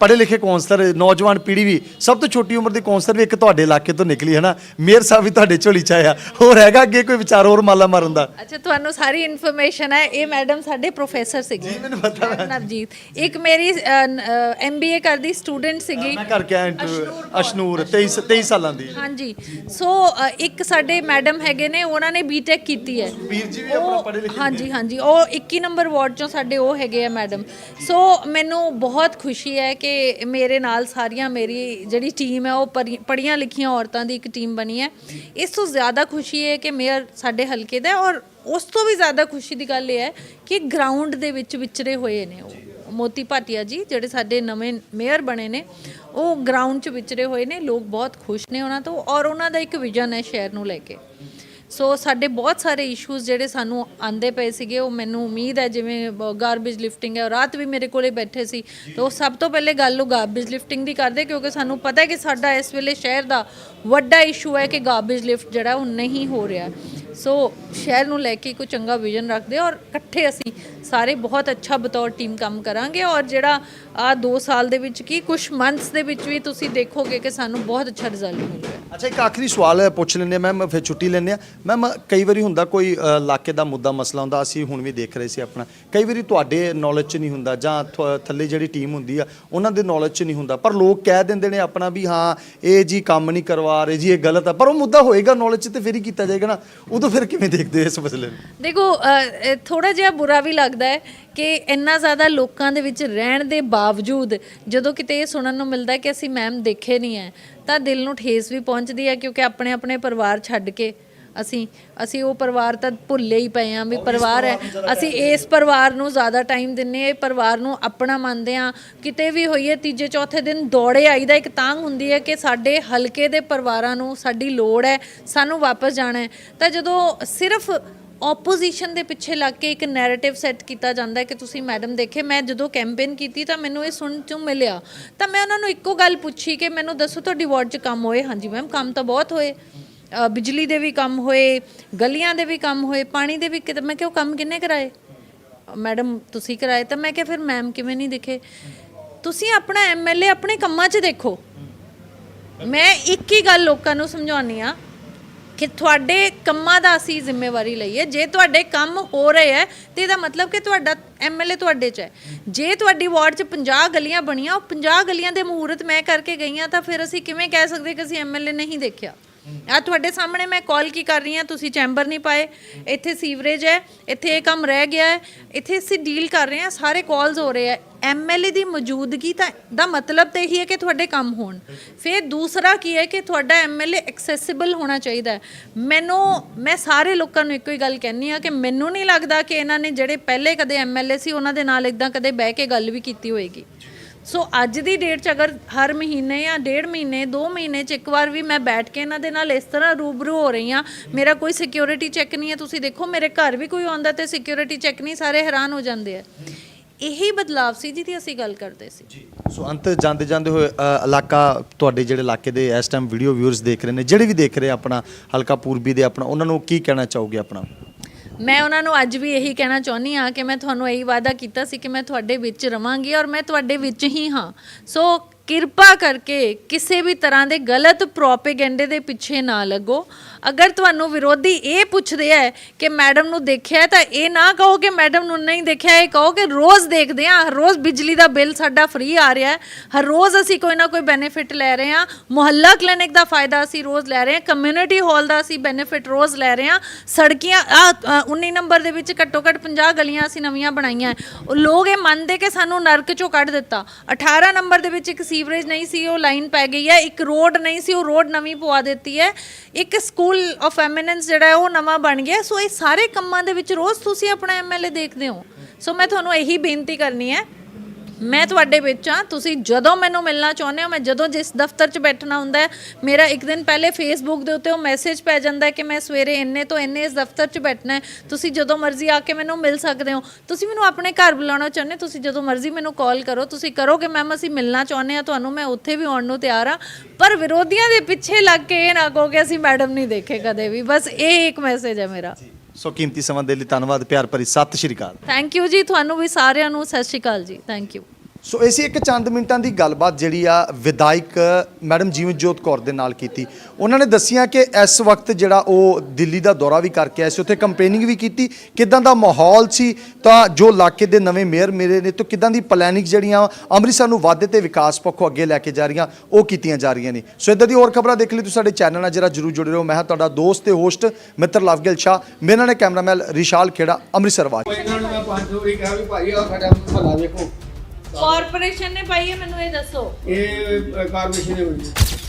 ਪੜ੍ਹੇ ਲਿਖੇ ਕੌਂਸਲਰ ਨੌਜਵਾਨ ਪੀੜ੍ਹੀ ਵੀ ਸਭ ਤੋਂ ਛੋਟੀ ਉਮਰ ਦੇ ਕੌਂਸਲਰ ਵੀ ਇੱਕ ਤੁਹਾਡੇ ਇਲਾਕੇ ਤੋਂ ਨਿਕਲੀ ਹੈ ਨਾ? ਮੇਅਰ ਸਾਹਿਬ ਵੀ ਤੁਹਾਡੇ ਝੋਲੀ ਚ ਆਇਆ ਹੋਰ ਹੈਗਾ ਅੱਗੇ ਕੋਈ ਵਿਚਾਰ ਹੋਰ ਮਾਲਾ ਮਾਰਨ ਦਾ ਅੱਛਾ ਤੁਹਾਨੂੰ ਸਾਰੀ ਇਨਫੋਰਮੇਸ਼ਨ ਹੈ। ਇਹ ਮੈਡਮ ਸਾਡੇ ਪ੍ਰੋਫੈਸਰ ਸੀਗੇ। ਜੀ, ਮੈਨੂੰ ਪਤਾ ਹੈ। ਨਵਜੀਤ ਇੱਕ ਮੇਰੀ ਐਮਬੀਏ ਕਰਦੀ ਸਟੂਡੈਂਟ ਸੀਗੀ। ਮੈਂ ਕਰਕੇ ਆਇਆ ਇੰਟਰਵਿਊ ਅਸ਼ਨੂਰ 23 23 ਸਾਲਾਂ ਦੀ। ਹਾਂਜੀ। ਸੋ ਇੱਕ ਸਾਡੇ ਮੈਡਮ ਹੈਗੇ ਨੇ ਉਹਨਾਂ ਨੇ ਬੀਟੈਕ ਕੀਤੀ ਹੈ। ਵੀਰ ਜੀ ਵੀ ਆਪਣਾ ਪੜ੍ਹੇ ਲਿਖੇ ਹਾਂਜੀ ਹਾਂਜੀ। ਉਹ 21 ਨੰਬਰ ਵਾਰਡ ਚੋਂ ਸਾਡੇ ਉਹ ਹੈਗੇ ਆ ਮੈਡਮ ਸੋ ਮੈਨੂੰ ਬਹੁਤ ਖੁਸ਼ੀ ਹੈ ਕਿ ਮੇਰੇ ਨਾਲ ਸਾਰੀਆਂ ਮੇਰੀ ਜਿਹੜੀ ਟੀਮ ਹੈ ਉਹ ਪੜ੍ਹੀਆਂ ਲਿਖੀਆਂ ਔਰਤਾਂ ਦੀ ਇੱਕ ਟੀਮ ਬਣੀ ਹੈ। ਇਸ ਤੋਂ ਜ਼ਿਆਦਾ ਖੁਸ਼ੀ ਹੈ ਕਿ ਮੇਅਰ ਸਾਡੇ ਹਲਕੇ ਦਾ ਔਰ ਉਸ ਤੋਂ ਵੀ ਜ਼ਿਆਦਾ ਖੁਸ਼ੀ ਦੀ ਗੱਲ ਇਹ ਹੈ ਕਿ ਗਰਾਊਂਡ ਦੇ ਵਿੱਚ ਵਿਚਰੇ ਹੋਏ ਨੇ ਉਹ। ਮੋਤੀ ਭਾਟੀਆ ਜੀ ਜਿਹੜੇ ਸਾਡੇ ਨਵੇਂ ਮੇਅਰ ਬਣੇ ਨੇ, ਉਹ ਗਰਾਊਂਡ 'ਚ ਵਿਚਰੇ ਹੋਏ ਨੇ, ਲੋਕ ਬਹੁਤ ਖੁਸ਼ ਨੇ ਉਹਨਾਂ ਤੋਂ ਔਰ ਉਹਨਾਂ ਦਾ ਇੱਕ ਵਿਜ਼ਨ ਹੈ ਸ਼ਹਿਰ ਨੂੰ ਲੈ ਕੇ। ਸੋ ਸਾਡੇ ਬਹੁਤ ਸਾਰੇ ਇਸ਼ੂਜ਼ ਜਿਹੜੇ ਸਾਨੂੰ ਆਂਦੇ ਪਏ ਸੀਗੇ, ਉਹ ਮੈਨੂੰ ਉਮੀਦ ਹੈ ਜਿਵੇਂ ਗਾਰਬੇਜ ਲਿਫਟਿੰਗ ਹੈ ਰਾਤ ਵੀ ਮੇਰੇ ਕੋਲੇ ਬੈਠੇ ਸੀ, ਤੇ ਉਹ ਸਭ ਤੋਂ ਪਹਿਲੇ ਗੱਲ ਉਹ ਗਾਰਬੇਜ ਲਿਫਟਿੰਗ ਦੀ ਕਰਦੇ ਕਿਉਂਕਿ ਸਾਨੂੰ ਪਤਾ ਹੈ ਕਿ ਸਾਡਾ ਇਸ ਵੇਲੇ ਸ਼ਹਿਰ ਦਾ ਵੱਡਾ ਇਸ਼ੂ ਹੈ ਕਿ ਗਾਰਬੇਜ ਲਿਫਟ ਜਿਹੜਾ ਉਹ ਨਹੀਂ ਹੋ ਰਿਹਾ। ਸੋ ਸ਼ਹਿਰ ਨੂੰ ਲੈ ਕੇ ਕੋਈ ਚੰਗਾ ਵਿਜ਼ਨ ਰੱਖਦੇ ਔਰ ਇਕੱਠੇ ਅਸੀਂ ਸਾਰੇ ਬਹੁਤ ਅੱਛਾ ਬਤੌਰ ਟੀਮ ਕੰਮ ਕਰਾਂਗੇ ਔਰ ਜਿਹੜਾ ਆ 2 ਸਾਲ ਦੇ ਵਿੱਚ ਕੀ ਕੁਝ ਮੰਥਸ ਦੇ ਵਿੱਚ ਵੀ ਤੁਸੀਂ ਦੇਖੋਗੇ ਕਿ ਸਾਨੂੰ ਬਹੁਤ ਅੱਛਾ ਰਿਜ਼ਲਟ ਮਿਲ ਰਿਹਾ ਅੱਛਾ, ਇੱਕ ਆਖਰੀ ਸਵਾਲ ਪੁੱਛ ਲੈਂਦੇ ਮੈਮ, ਫਿਰ ਛੁੱਟੀ ਲੈਂਦੇ ਆ ਮੈਮ, ਕਈ ਵਾਰੀ ਹੁੰਦਾ ਕੋਈ ਇਲਾਕੇ ਦਾ ਮੁੱਦਾ, ਮਸਲਾ ਹੁੰਦਾ, ਅਸੀਂ ਹੁਣ ਵੀ ਦੇਖ ਰਹੇ ਸੀ ਆਪਣਾ। ਕਈ ਵਾਰੀ ਤੁਹਾਡੇ ਨੌਲੇਜ 'ਚ ਨਹੀਂ ਹੁੰਦਾ ਜਾਂ ਥੱਲੇ ਜਿਹੜੀ ਟੀਮ ਹੁੰਦੀ ਆ, ਉਹਨਾਂ ਦੇ ਨੌਲੇਜ 'ਚ ਨਹੀਂ ਹੁੰਦਾ। ਪਰ ਲੋਕ ਕਹਿ ਦਿੰਦੇ ਨੇ ਆਪਣਾ ਵੀ ਹਾਂ, ਇਹ ਜੀ ਕੰਮ ਨਹੀਂ ਕਰਵਾ ਰਹੇ ਜੀ, ਇਹ ਗਲਤ ਆ। ਪਰ ਉਹ ਮੁੱਦਾ ਹੋਏਗਾ ਨੌਲੇਜ 'ਚ ਤੇ ਫਿਰ ਹੀ ਕੀਤਾ ਜਾਏਗਾ ਨਾ। ਉਦੋਂ ਫਿਰ ਕਿਵੇਂ ਦੇਖਦੇ ਹੋ ਇਸ ਮਸਲੇ ਨੂੰ? ਦੇਖੋ ਥੋੜਾ ਜਿਹਾ ਬੁਰਾ ਵੀ ਲੱਗਦਾ ਹੈ ਕਿ ਇੰਨਾ ਜ਼ਿਆਦਾ ਲੋਕਾਂ ਦੇ ਵਿੱਚ ਰਹਿਣ ਦੇ ਬਾਵਜੂਦ ਜਦੋਂ ਕਿਤੇ ਇਹ ਸੁਣਨ ਨੂੰ ਮਿਲਦਾ ਕਿ ਅਸੀਂ ਮੈਮ ਦੇਖੇ ਨਹੀਂ ਹੈ, ਤਾਂ ਦਿਲ ਨੂੰ ਠੇਸ ਵੀ ਪਹੁੰਚਦੀ ਹੈ ਕਿਉਂਕਿ ਆਪਣੇ ਆਪਣੇ ਪਰਿਵਾਰ ਛੱਡ ਕੇ ਅਸੀਂ ਅਸੀਂ ਉਹ ਪਰਿਵਾਰ ਤਾਂ ਭੁੱਲੇ ਹੀ ਪਏ ਹਾਂ ਵੀ ਪਰਿਵਾਰ ਹੈ। ਅਸੀਂ ਇਸ ਪਰਿਵਾਰ ਨੂੰ ਜ਼ਿਆਦਾ ਟਾਈਮ ਦਿੰਨੇ ਇਹ ਪਰਿਵਾਰ ਨੂੰ ਆਪਣਾ ਮੰਨਦੇ ਹਾਂ। ਕਿਤੇ ਵੀ ਹੋਈਏ ਤੀਜੇ ਚੌਥੇ ਦਿਨ ਦੌੜੇ ਆਈਦਾ ਇੱਕ ਤਾਂਗ ਹੁੰਦੀ ਹੈ ਕਿ ਸਾਡੇ ਹਲਕੇ ਦੇ ਪਰਿਵਾਰਾਂ ਨੂੰ ਸਾਡੀ ਲੋੜ ਹੈ ਸਾਨੂੰ ਵਾਪਸ ਜਾਣਾ ਹੈ। ਤਾਂ ਜਦੋਂ ਸਿਰਫ ਆਪੋਜੀਸ਼ਨ ਦੇ ਪਿੱਛੇ ਲੱਗ ਕੇ ਇੱਕ ਨੈਰੇਟਿਵ ਸੈੱਟ ਕੀਤਾ ਜਾਂਦਾ ਹੈ ਕਿ ਤੁਸੀਂ ਮੈਡਮ ਦੇਖੇ ਮੈਂ ਜਦੋਂ ਕੈਂਪੇਨ ਕੀਤੀ ਤਾਂ ਮੈਨੂੰ ਇਹ ਸੁਣ ਚੋਂ ਮਿਲਿਆ। ਤਾਂ ਮੈਂ ਉਹਨਾਂ ਨੂੰ ਇੱਕੋ ਗੱਲ ਪੁੱਛੀ ਕਿ ਮੈਨੂੰ ਦੱਸੋ ਤੁਹਾਡੀ ਵਾਰਡ 'ਚ ਕੰਮ ਹੋਏ? ਹਾਂਜੀ ਮੈਮ ਕੰਮ ਤਾਂ ਬਹੁਤ ਹੋਏ। ਬਿਜਲੀ ਦੇ ਵੀ ਕੰਮ ਹੋਏ, ਗਲੀਆਂ ਦੇ ਵੀ ਕੰਮ ਹੋਏ, ਪਾਣੀ ਦੇ ਵੀ ਕਿਤੇ, ਮੈਂ ਕਿਹਾ ਉਹ ਕੰਮ ਕਿੰਨੇ ਕਰਾਏ? ਮੈਡਮ, ਤੁਸੀਂ ਕਰਾਏ ਤਾਂ ਮੈਂ ਕਿਹਾ ਫਿਰ ਮੈਮ ਕਿਵੇਂ ਨਹੀਂ ਦਿਖੇ? ਤੁਸੀਂ ਆਪਣਾ ਐਮਐਲਏ ਆਪਣੇ ਕੰਮਾਂ 'ਚ ਦੇਖੋ। ਮੈਂ ਇੱਕ ਹੀ ਗੱਲ ਲੋਕਾਂ ਨੂੰ ਸਮਝਾਉਣੀ ਆ ਕਿ ਤੁਹਾਡੇ ਕੰਮਾਂ ਦਾ ਅਸੀਂ ਜ਼ਿੰਮੇਵਾਰੀ ਲਈਏ। ਜੇ ਤੁਹਾਡੇ ਕੰਮ ਹੋ ਰਹੇ ਹੈ, ਤੇ ਇਹਦਾ ਮਤਲਬ ਕਿ ਤੁਹਾਡਾ ਐਮਐਲਏ ਤੁਹਾਡੇ 'ਚ ਹੈ। ਜੇ ਤੁਹਾਡੀ ਵਾਰਡ 'ਚ 50 ਗਲੀਆਂ ਬਣੀਆਂ, ਉਹ 50 ਗਲੀਆਂ ਦੇ ਮਹੂਰਤ ਮੈਂ ਕਰਕੇ ਗਈ ਹਾਂ ਤਾਂ ਫਿਰ ਅਸੀਂ ਕਿਵੇਂ ਕਹਿ ਸਕਦੇ ਕਿ ਅਸੀਂ ਐਮਐਲਏ ਨਹੀਂ ਦੇਖਿਆ? ਆ ਤੁਹਾਡੇ ਸਾਹਮਣੇ ਮੈਂ ਕਾਲ ਕੀ ਕਰ ਰਹੀ ਹਾਂ? ਤੁਸੀਂ ਚੈਂਬਰ ਨਹੀਂ ਪਾਏ। ਇੱਥੇ ਸੀਵਰੇਜ ਹੈ, ਇੱਥੇ ਇਹ ਕੰਮ ਰਹਿ ਗਿਆ ਹੈ। ਇੱਥੇ ਅਸੀਂ ਡੀਲ ਕਰ ਰਹੇ ਹਾਂ, ਸਾਰੇ ਕਾਲਸ ਹੋ ਰਹੇ ਆ ਐਮਐਲਏ ਦੀ ਮੌਜੂਦਗੀ ਤਾਂ ਦਾ ਮਤਲਬ ਤੇ ਇਹੀ ਹੈ ਕਿ ਤੁਹਾਡੇ ਕੰਮ ਹੋਣ। ਫਿਰ ਦੂਸਰਾ ਕੀ ਹੈ ਕਿ ਤੁਹਾਡਾ ਐਮਐਲਏ ਐਕਸੈਸਿਬਲ ਹੋਣਾ ਚਾਹੀਦਾ ਹੈ। ਮੈਨੂੰ ਮੈਂ ਸਾਰੇ ਲੋਕਾਂ ਨੂੰ ਇੱਕੋ ਹੀ ਗੱਲ ਕਹਿੰਨੀ ਆ ਕਿ ਮੈਨੂੰ ਨਹੀਂ ਲੱਗਦਾ ਕਿ ਇਹਨਾਂ ਨੇ ਜਿਹੜੇ ਪਹਿਲੇ ਕਦੇ ਐਮਐਲਏ ਸੀ, ਉਹਨਾਂ ਦੇ ਨਾਲ ਇਦਾਂ ਕਦੇ ਬਹਿ ਕੇ ਗੱਲ ਵੀ ਕੀਤੀ ਹੋਏਗੀ। ਸੋ ਅੱਜ ਦੀ ਡੇਟ 'ਚ ਅਗਰ ਹਰ ਮਹੀਨੇ ਜਾਂ ਡੇਢ ਮਹੀਨੇ 2 ਮਹੀਨੇ 'ਚ ਇੱਕ ਵਾਰ ਵੀ ਮੈਂ ਬੈਠ ਕੇ ਇਹਨਾਂ ਦੇ ਨਾਲ ਇਸ ਤਰ੍ਹਾਂ ਰੂਬਰੂ ਹੋ ਰਹੀ ਹਾਂ ਮੇਰਾ ਕੋਈ ਸਿਕਿਉਰਿਟੀ ਚੈੱਕ ਨਹੀਂ ਹੈ ਤੁਸੀਂ ਦੇਖੋ ਮੇਰੇ ਘਰ ਵੀ ਕੋਈ ਆਉਂਦਾ ਤੇ ਸਿਕਿਉਰਿਟੀ ਚੈੱਕ ਨਹੀਂ ਸਾਰੇ ਹੈਰਾਨ ਹੋ ਜਾਂਦੇ ਆ। ਇਹੀ ਬਦਲਾਵ ਸੀ ਜਿਹਦੀ ਅਸੀਂ ਗੱਲ ਕਰਦੇ ਸੀ। ਸੋ ਅੰਤ ਜਾਂਦੇ ਜਾਂਦੇ ਹੋਏ ਅ, ਇਲਾਕਾ ਤੁਹਾਡੇ ਜਿਹੜੇ ਇਲਾਕੇ ਦੇ ਇਸ ਟਾਈਮ ਵੀਡੀਓ ਵਿਊਅਰਸ ਦੇਖ ਰਹੇ ਨੇ ਜਿਹੜੇ ਵੀ ਦੇਖ ਰਹੇ ਆਪਣਾ ਹਲਕਾ ਪੂਰਬੀ ਦੇ ਆਪਣਾ ਉਹਨਾਂ ਨੂੰ ਕੀ ਕਹਿਣਾ ਚਾਹੋਗੇ ਆਪਣਾ? ਮੈਂ ਉਹਨਾਂ ਨੂੰ ਅੱਜ ਵੀ ਇਹੀ ਕਹਿਣਾ ਚਾਹੁੰਦੀ ਹਾਂ ਕਿ ਮੈਂ ਤੁਹਾਨੂੰ ਇਹੀ ਵਾਅਦਾ ਕੀਤਾ ਸੀ ਕਿ ਮੈਂ ਤੁਹਾਡੇ ਵਿੱਚ ਰਵਾਂਗੀ ਔਰ ਮੈਂ ਤੁਹਾਡੇ ਵਿੱਚ ਹੀ ਹਾਂ। ਸੋ ਕਿਰਪਾ ਕਰਕੇ ਕਿਸੇ ਵੀ ਤਰ੍ਹਾਂ ਦੇ ਗਲਤ ਪ੍ਰੋਪੇਗੈਂਡੇ ਦੇ ਪਿੱਛੇ ਨਾ ਲੱਗੋ। ਅਗਰ ਤੁਹਾਨੂੰ ਵਿਰੋਧੀ ਇਹ ਪੁੱਛਦੇ ਹੈ ਕਿ ਮੈਡਮ ਨੂੰ ਦੇਖਿਆ ਤਾਂ ਇਹ ਨਾ ਕਹੋ ਕਿ ਮੈਡਮ ਨੂੰ ਨਹੀਂ ਦੇਖਿਆ, ਇਹ ਕਹੋ ਕਿ ਰੋਜ਼ ਦੇਖਦੇ ਆ ਹਰ ਰੋਜ਼ ਬਿਜਲੀ ਦਾ ਬਿੱਲ ਸਾਡਾ ਫ੍ਰੀ ਆ ਰਿਹਾ ਹੈ। ਹਰ ਰੋਜ਼ ਅਸੀਂ ਕੋਈ ਨਾ ਕੋਈ ਬੈਨੀਫਿਟ ਲੈ ਰਹੇ ਹਾਂ। ਮੁਹੱਲਾ ਕਲੀਨਿਕ ਦਾ ਫਾਇਦਾ ਅਸੀਂ ਰੋਜ਼ ਲੈ ਰਹੇ ਹਾਂ ਕਮਿਊਨਿਟੀ ਹਾਲ ਦਾ ਅਸੀਂ ਬੈਨੀਫਿਟ ਰੋਜ਼ ਲੈ ਰਹੇ ਹਾਂ। ਸੜਕੀਆਂ, ਆ 19 ਨੰਬਰ ਦੇ ਵਿੱਚ ਘੱਟੋ ਘੱਟ 50 ਗਲੀਆਂ ਅਸੀਂ ਨਵੀਆਂ ਬਣਾਈਆਂ ਹੈ। ਉਹ ਲੋਕ ਇਹ ਮੰਨਦੇ ਕਿ ਸਾਨੂੰ ਨਰਕ ਚੋਂ ਕੱਢ ਦਿੱਤਾ। 18 ਨੰਬਰ ਦੇ ਵਿੱਚ ਇੱਕ ਸੀਵਰੇਜ ਨਹੀਂ ਸੀ, ਉਹ ਲਾਈਨ ਪੈ ਗਈ ਹੈ, ਇੱਕ ਰੋਡ ਨਹੀਂ ਸੀ, ਉਹ ਰੋਡ ਨਵੀਂ ਪਵਾ ਦਿੱਤੀ ਹੈ। ਇੱਕ ਸਕੂਲ ਆਫ ਐਮੀਨੈਂਸ ਜਿਹੜਾ ਹੈ, ਉਹ ਨਵਾਂ ਬਣ ਗਿਆ ਸੋ ਇਹ ਸਾਰੇ ਕੰਮਾਂ ਦੇ ਵਿੱਚ ਰੋਜ਼ ਤੁਸੀਂ ਆਪਣਾ ਐਮਐਲਏ ਦੇਖਦੇ ਹੋ। ਸੋ ਮੈਂ ਤੁਹਾਨੂੰ ਇਹੀ ਬੇਨਤੀ ਕਰਨੀ ਹੈ ਮੈਂ ਤੁਹਾਡੇ ਵਿੱਚ ਆ ਤੁਸੀਂ ਜਦੋਂ ਮੈਨੂੰ ਮਿਲਣਾ ਚਾਹੁੰਦੇ ਹੋ ਮੈਂ ਜਦੋਂ ਜਿਸ ਦਫ਼ਤਰ 'ਚ ਬੈਠਣਾ ਹੁੰਦਾ ਹੈ ਮੇਰਾ ਇੱਕ ਦਿਨ ਪਹਿਲੇ ਫੇਸਬੁੱਕ ਦੇ ਉੱਤੇ ਉਹ ਮੈਸੇਜ ਪੈ ਜਾਂਦਾ ਹੈ ਕਿ ਮੈਂ ਸਵੇਰੇ ਇੰਨੇ ਤੋਂ ਇੰਨੇ ਇਸ ਦਫ਼ਤਰ 'ਚ ਬੈਠਣਾ ਹੈ ਤੁਸੀਂ ਜਦੋਂ ਮਰਜ਼ੀ ਆ ਕੇ ਮੈਨੂੰ ਮਿਲ ਸਕਦੇ ਹੋ। ਤੁਸੀਂ ਮੈਨੂੰ ਆਪਣੇ ਘਰ ਬੁਲਾਉਣਾ ਚਾਹੁੰਦੇ ਹੋ, ਤੁਸੀਂ ਜਦੋਂ ਮਰਜ਼ੀ ਮੈਨੂੰ ਕਾਲ ਕਰੋ ਤੁਸੀਂ ਕਰੋਗੇ ਮੈਮ ਅਸੀਂ ਮਿਲਣਾ ਚਾਹੁੰਦੇ ਆ ਤੁਹਾਨੂੰ ਮੈਂ ਉੱਥੇ ਵੀ ਆਉਣ ਨੂੰ ਤਿਆਰ ਆ ਪਰ ਵਿਰੋਧੀਆਂ ਦੇ ਪਿੱਛੇ ਲੱਗ ਕੇ ਇਹ ਨਾ ਕਹੋ ਕਿ ਅਸੀਂ ਮੈਡਮ ਨਹੀਂ ਦੇਖੇ ਕਦੇ ਵੀ। ਬਸ ਇਹ ਇੱਕ ਮੈਸੇਜ ਹੈ ਮੇਰਾ। ਸੋ ਕੀਮਤੀ ਸਮਾਂ ਦੇ ਲਈ ਧੰਨਵਾਦ, ਪਿਆਰ ਭਰੀ ਸਤਿ ਸ਼੍ਰੀ ਅਕਾਲ। ਥੈਂਕ ਯੂ ਜੀ, ਤੁਹਾਨੂੰ ਵੀ ਸਾਰਿਆਂ ਨੂੰ ਸਤਿ ਸ਼੍ਰੀ ਅਕਾਲ ਜੀ। ਥੈਂਕ ਯੂ ਸੋ ਇਸੇ ਇੱਕ ਚੰਦ ਮਿੰਟਾਂ ਦੀ ਗੱਲਬਾਤ ਜਿਹੜੀ ਆ ਵਿਧਾਇਕ ਮੈਡਮ ਜੀਵਨਜੋਤ ਕੌਰ ਦੇ ਨਾਲ ਕੀਤੀ। ਉਹਨਾਂ ਨੇ ਦੱਸਿਆ ਕਿ ਇਸ ਵਕਤ ਜਿਹੜਾ ਉਹ ਦਿੱਲੀ ਦਾ ਦੌਰਾ ਵੀ ਕਰਕੇ ਆਏ ਸੀ, ਉੱਥੇ ਕੰਪੇਨਿੰਗ ਵੀ ਕੀਤੀ। ਕਿਦਾਂ ਦਾ ਮਾਹੌਲ ਸੀ? ਤਾਂ ਜੋ ਇਲਾਕੇ ਦੇ ਨਵੇਂ ਮੇਅਰ ਮੇਰੇ ਨੇ ਤਾਂ ਕਿਦਾਂ ਦੀ ਪਲੈਨਿੰਗ ਜਿਹੜੀਆਂ ਅੰਮ੍ਰਿਤਸਰ ਨੂੰ ਵਾਧੇ ਤੇ ਵਿਕਾਸ ਪੱਖੋਂ ਅੱਗੇ ਲੈ ਕੇ ਜਾ ਰਹੀਆਂ, ਉਹ ਕੀਤੀਆਂ ਜਾ ਰਹੀਆਂ ਨੇ। ਸੋ ਇਦਾਂ ਦੀ ਹੋਰ ਖਬਰਾਂ ਦੇਖ ਲਈ ਤੁਸੀਂ ਸਾਡੇ ਚੈਨਲ ਨਾਲ, ਜਰਾ ਜਰੂਰ ਜੁੜੇ ਰਹੋ। ਮੈਂ ਹਾਂ ਤੁਹਾਡਾ ਦੋਸਤ ਤੇ ਹੋਸਟ ਮਿੱਤਰ ਲਵਗਿਲ ਸ਼ਾਹ। ਮੇਰੇ ਨਾਲ ਕੈਮਰਾਮੈਨ ਰਿਸ਼ਾਲ ਖੇੜਾ, ਅੰਮ੍ਰਿਤਸਰ ਵਾਜ ਇਹਨਾਂ ਨੂੰ ਮੈਂ ਪੰਜ ਵਾਰੀ ਕਿਹਾ ਵੀ ਭਾਈ ਆ ਸਾਡਾ ਮਹੱਲਾ ਵੇਖੋ ਕਾਰਪੋਰੇਸ਼ਨ ਨੇ ਪਾਈ ਹੈ ਮੈਨੂੰ ਇਹ ਦੱਸੋ। ਇਹ ਕਾਰਪੋਰੇਸ਼ਨ ਨੇ ਹੋਈ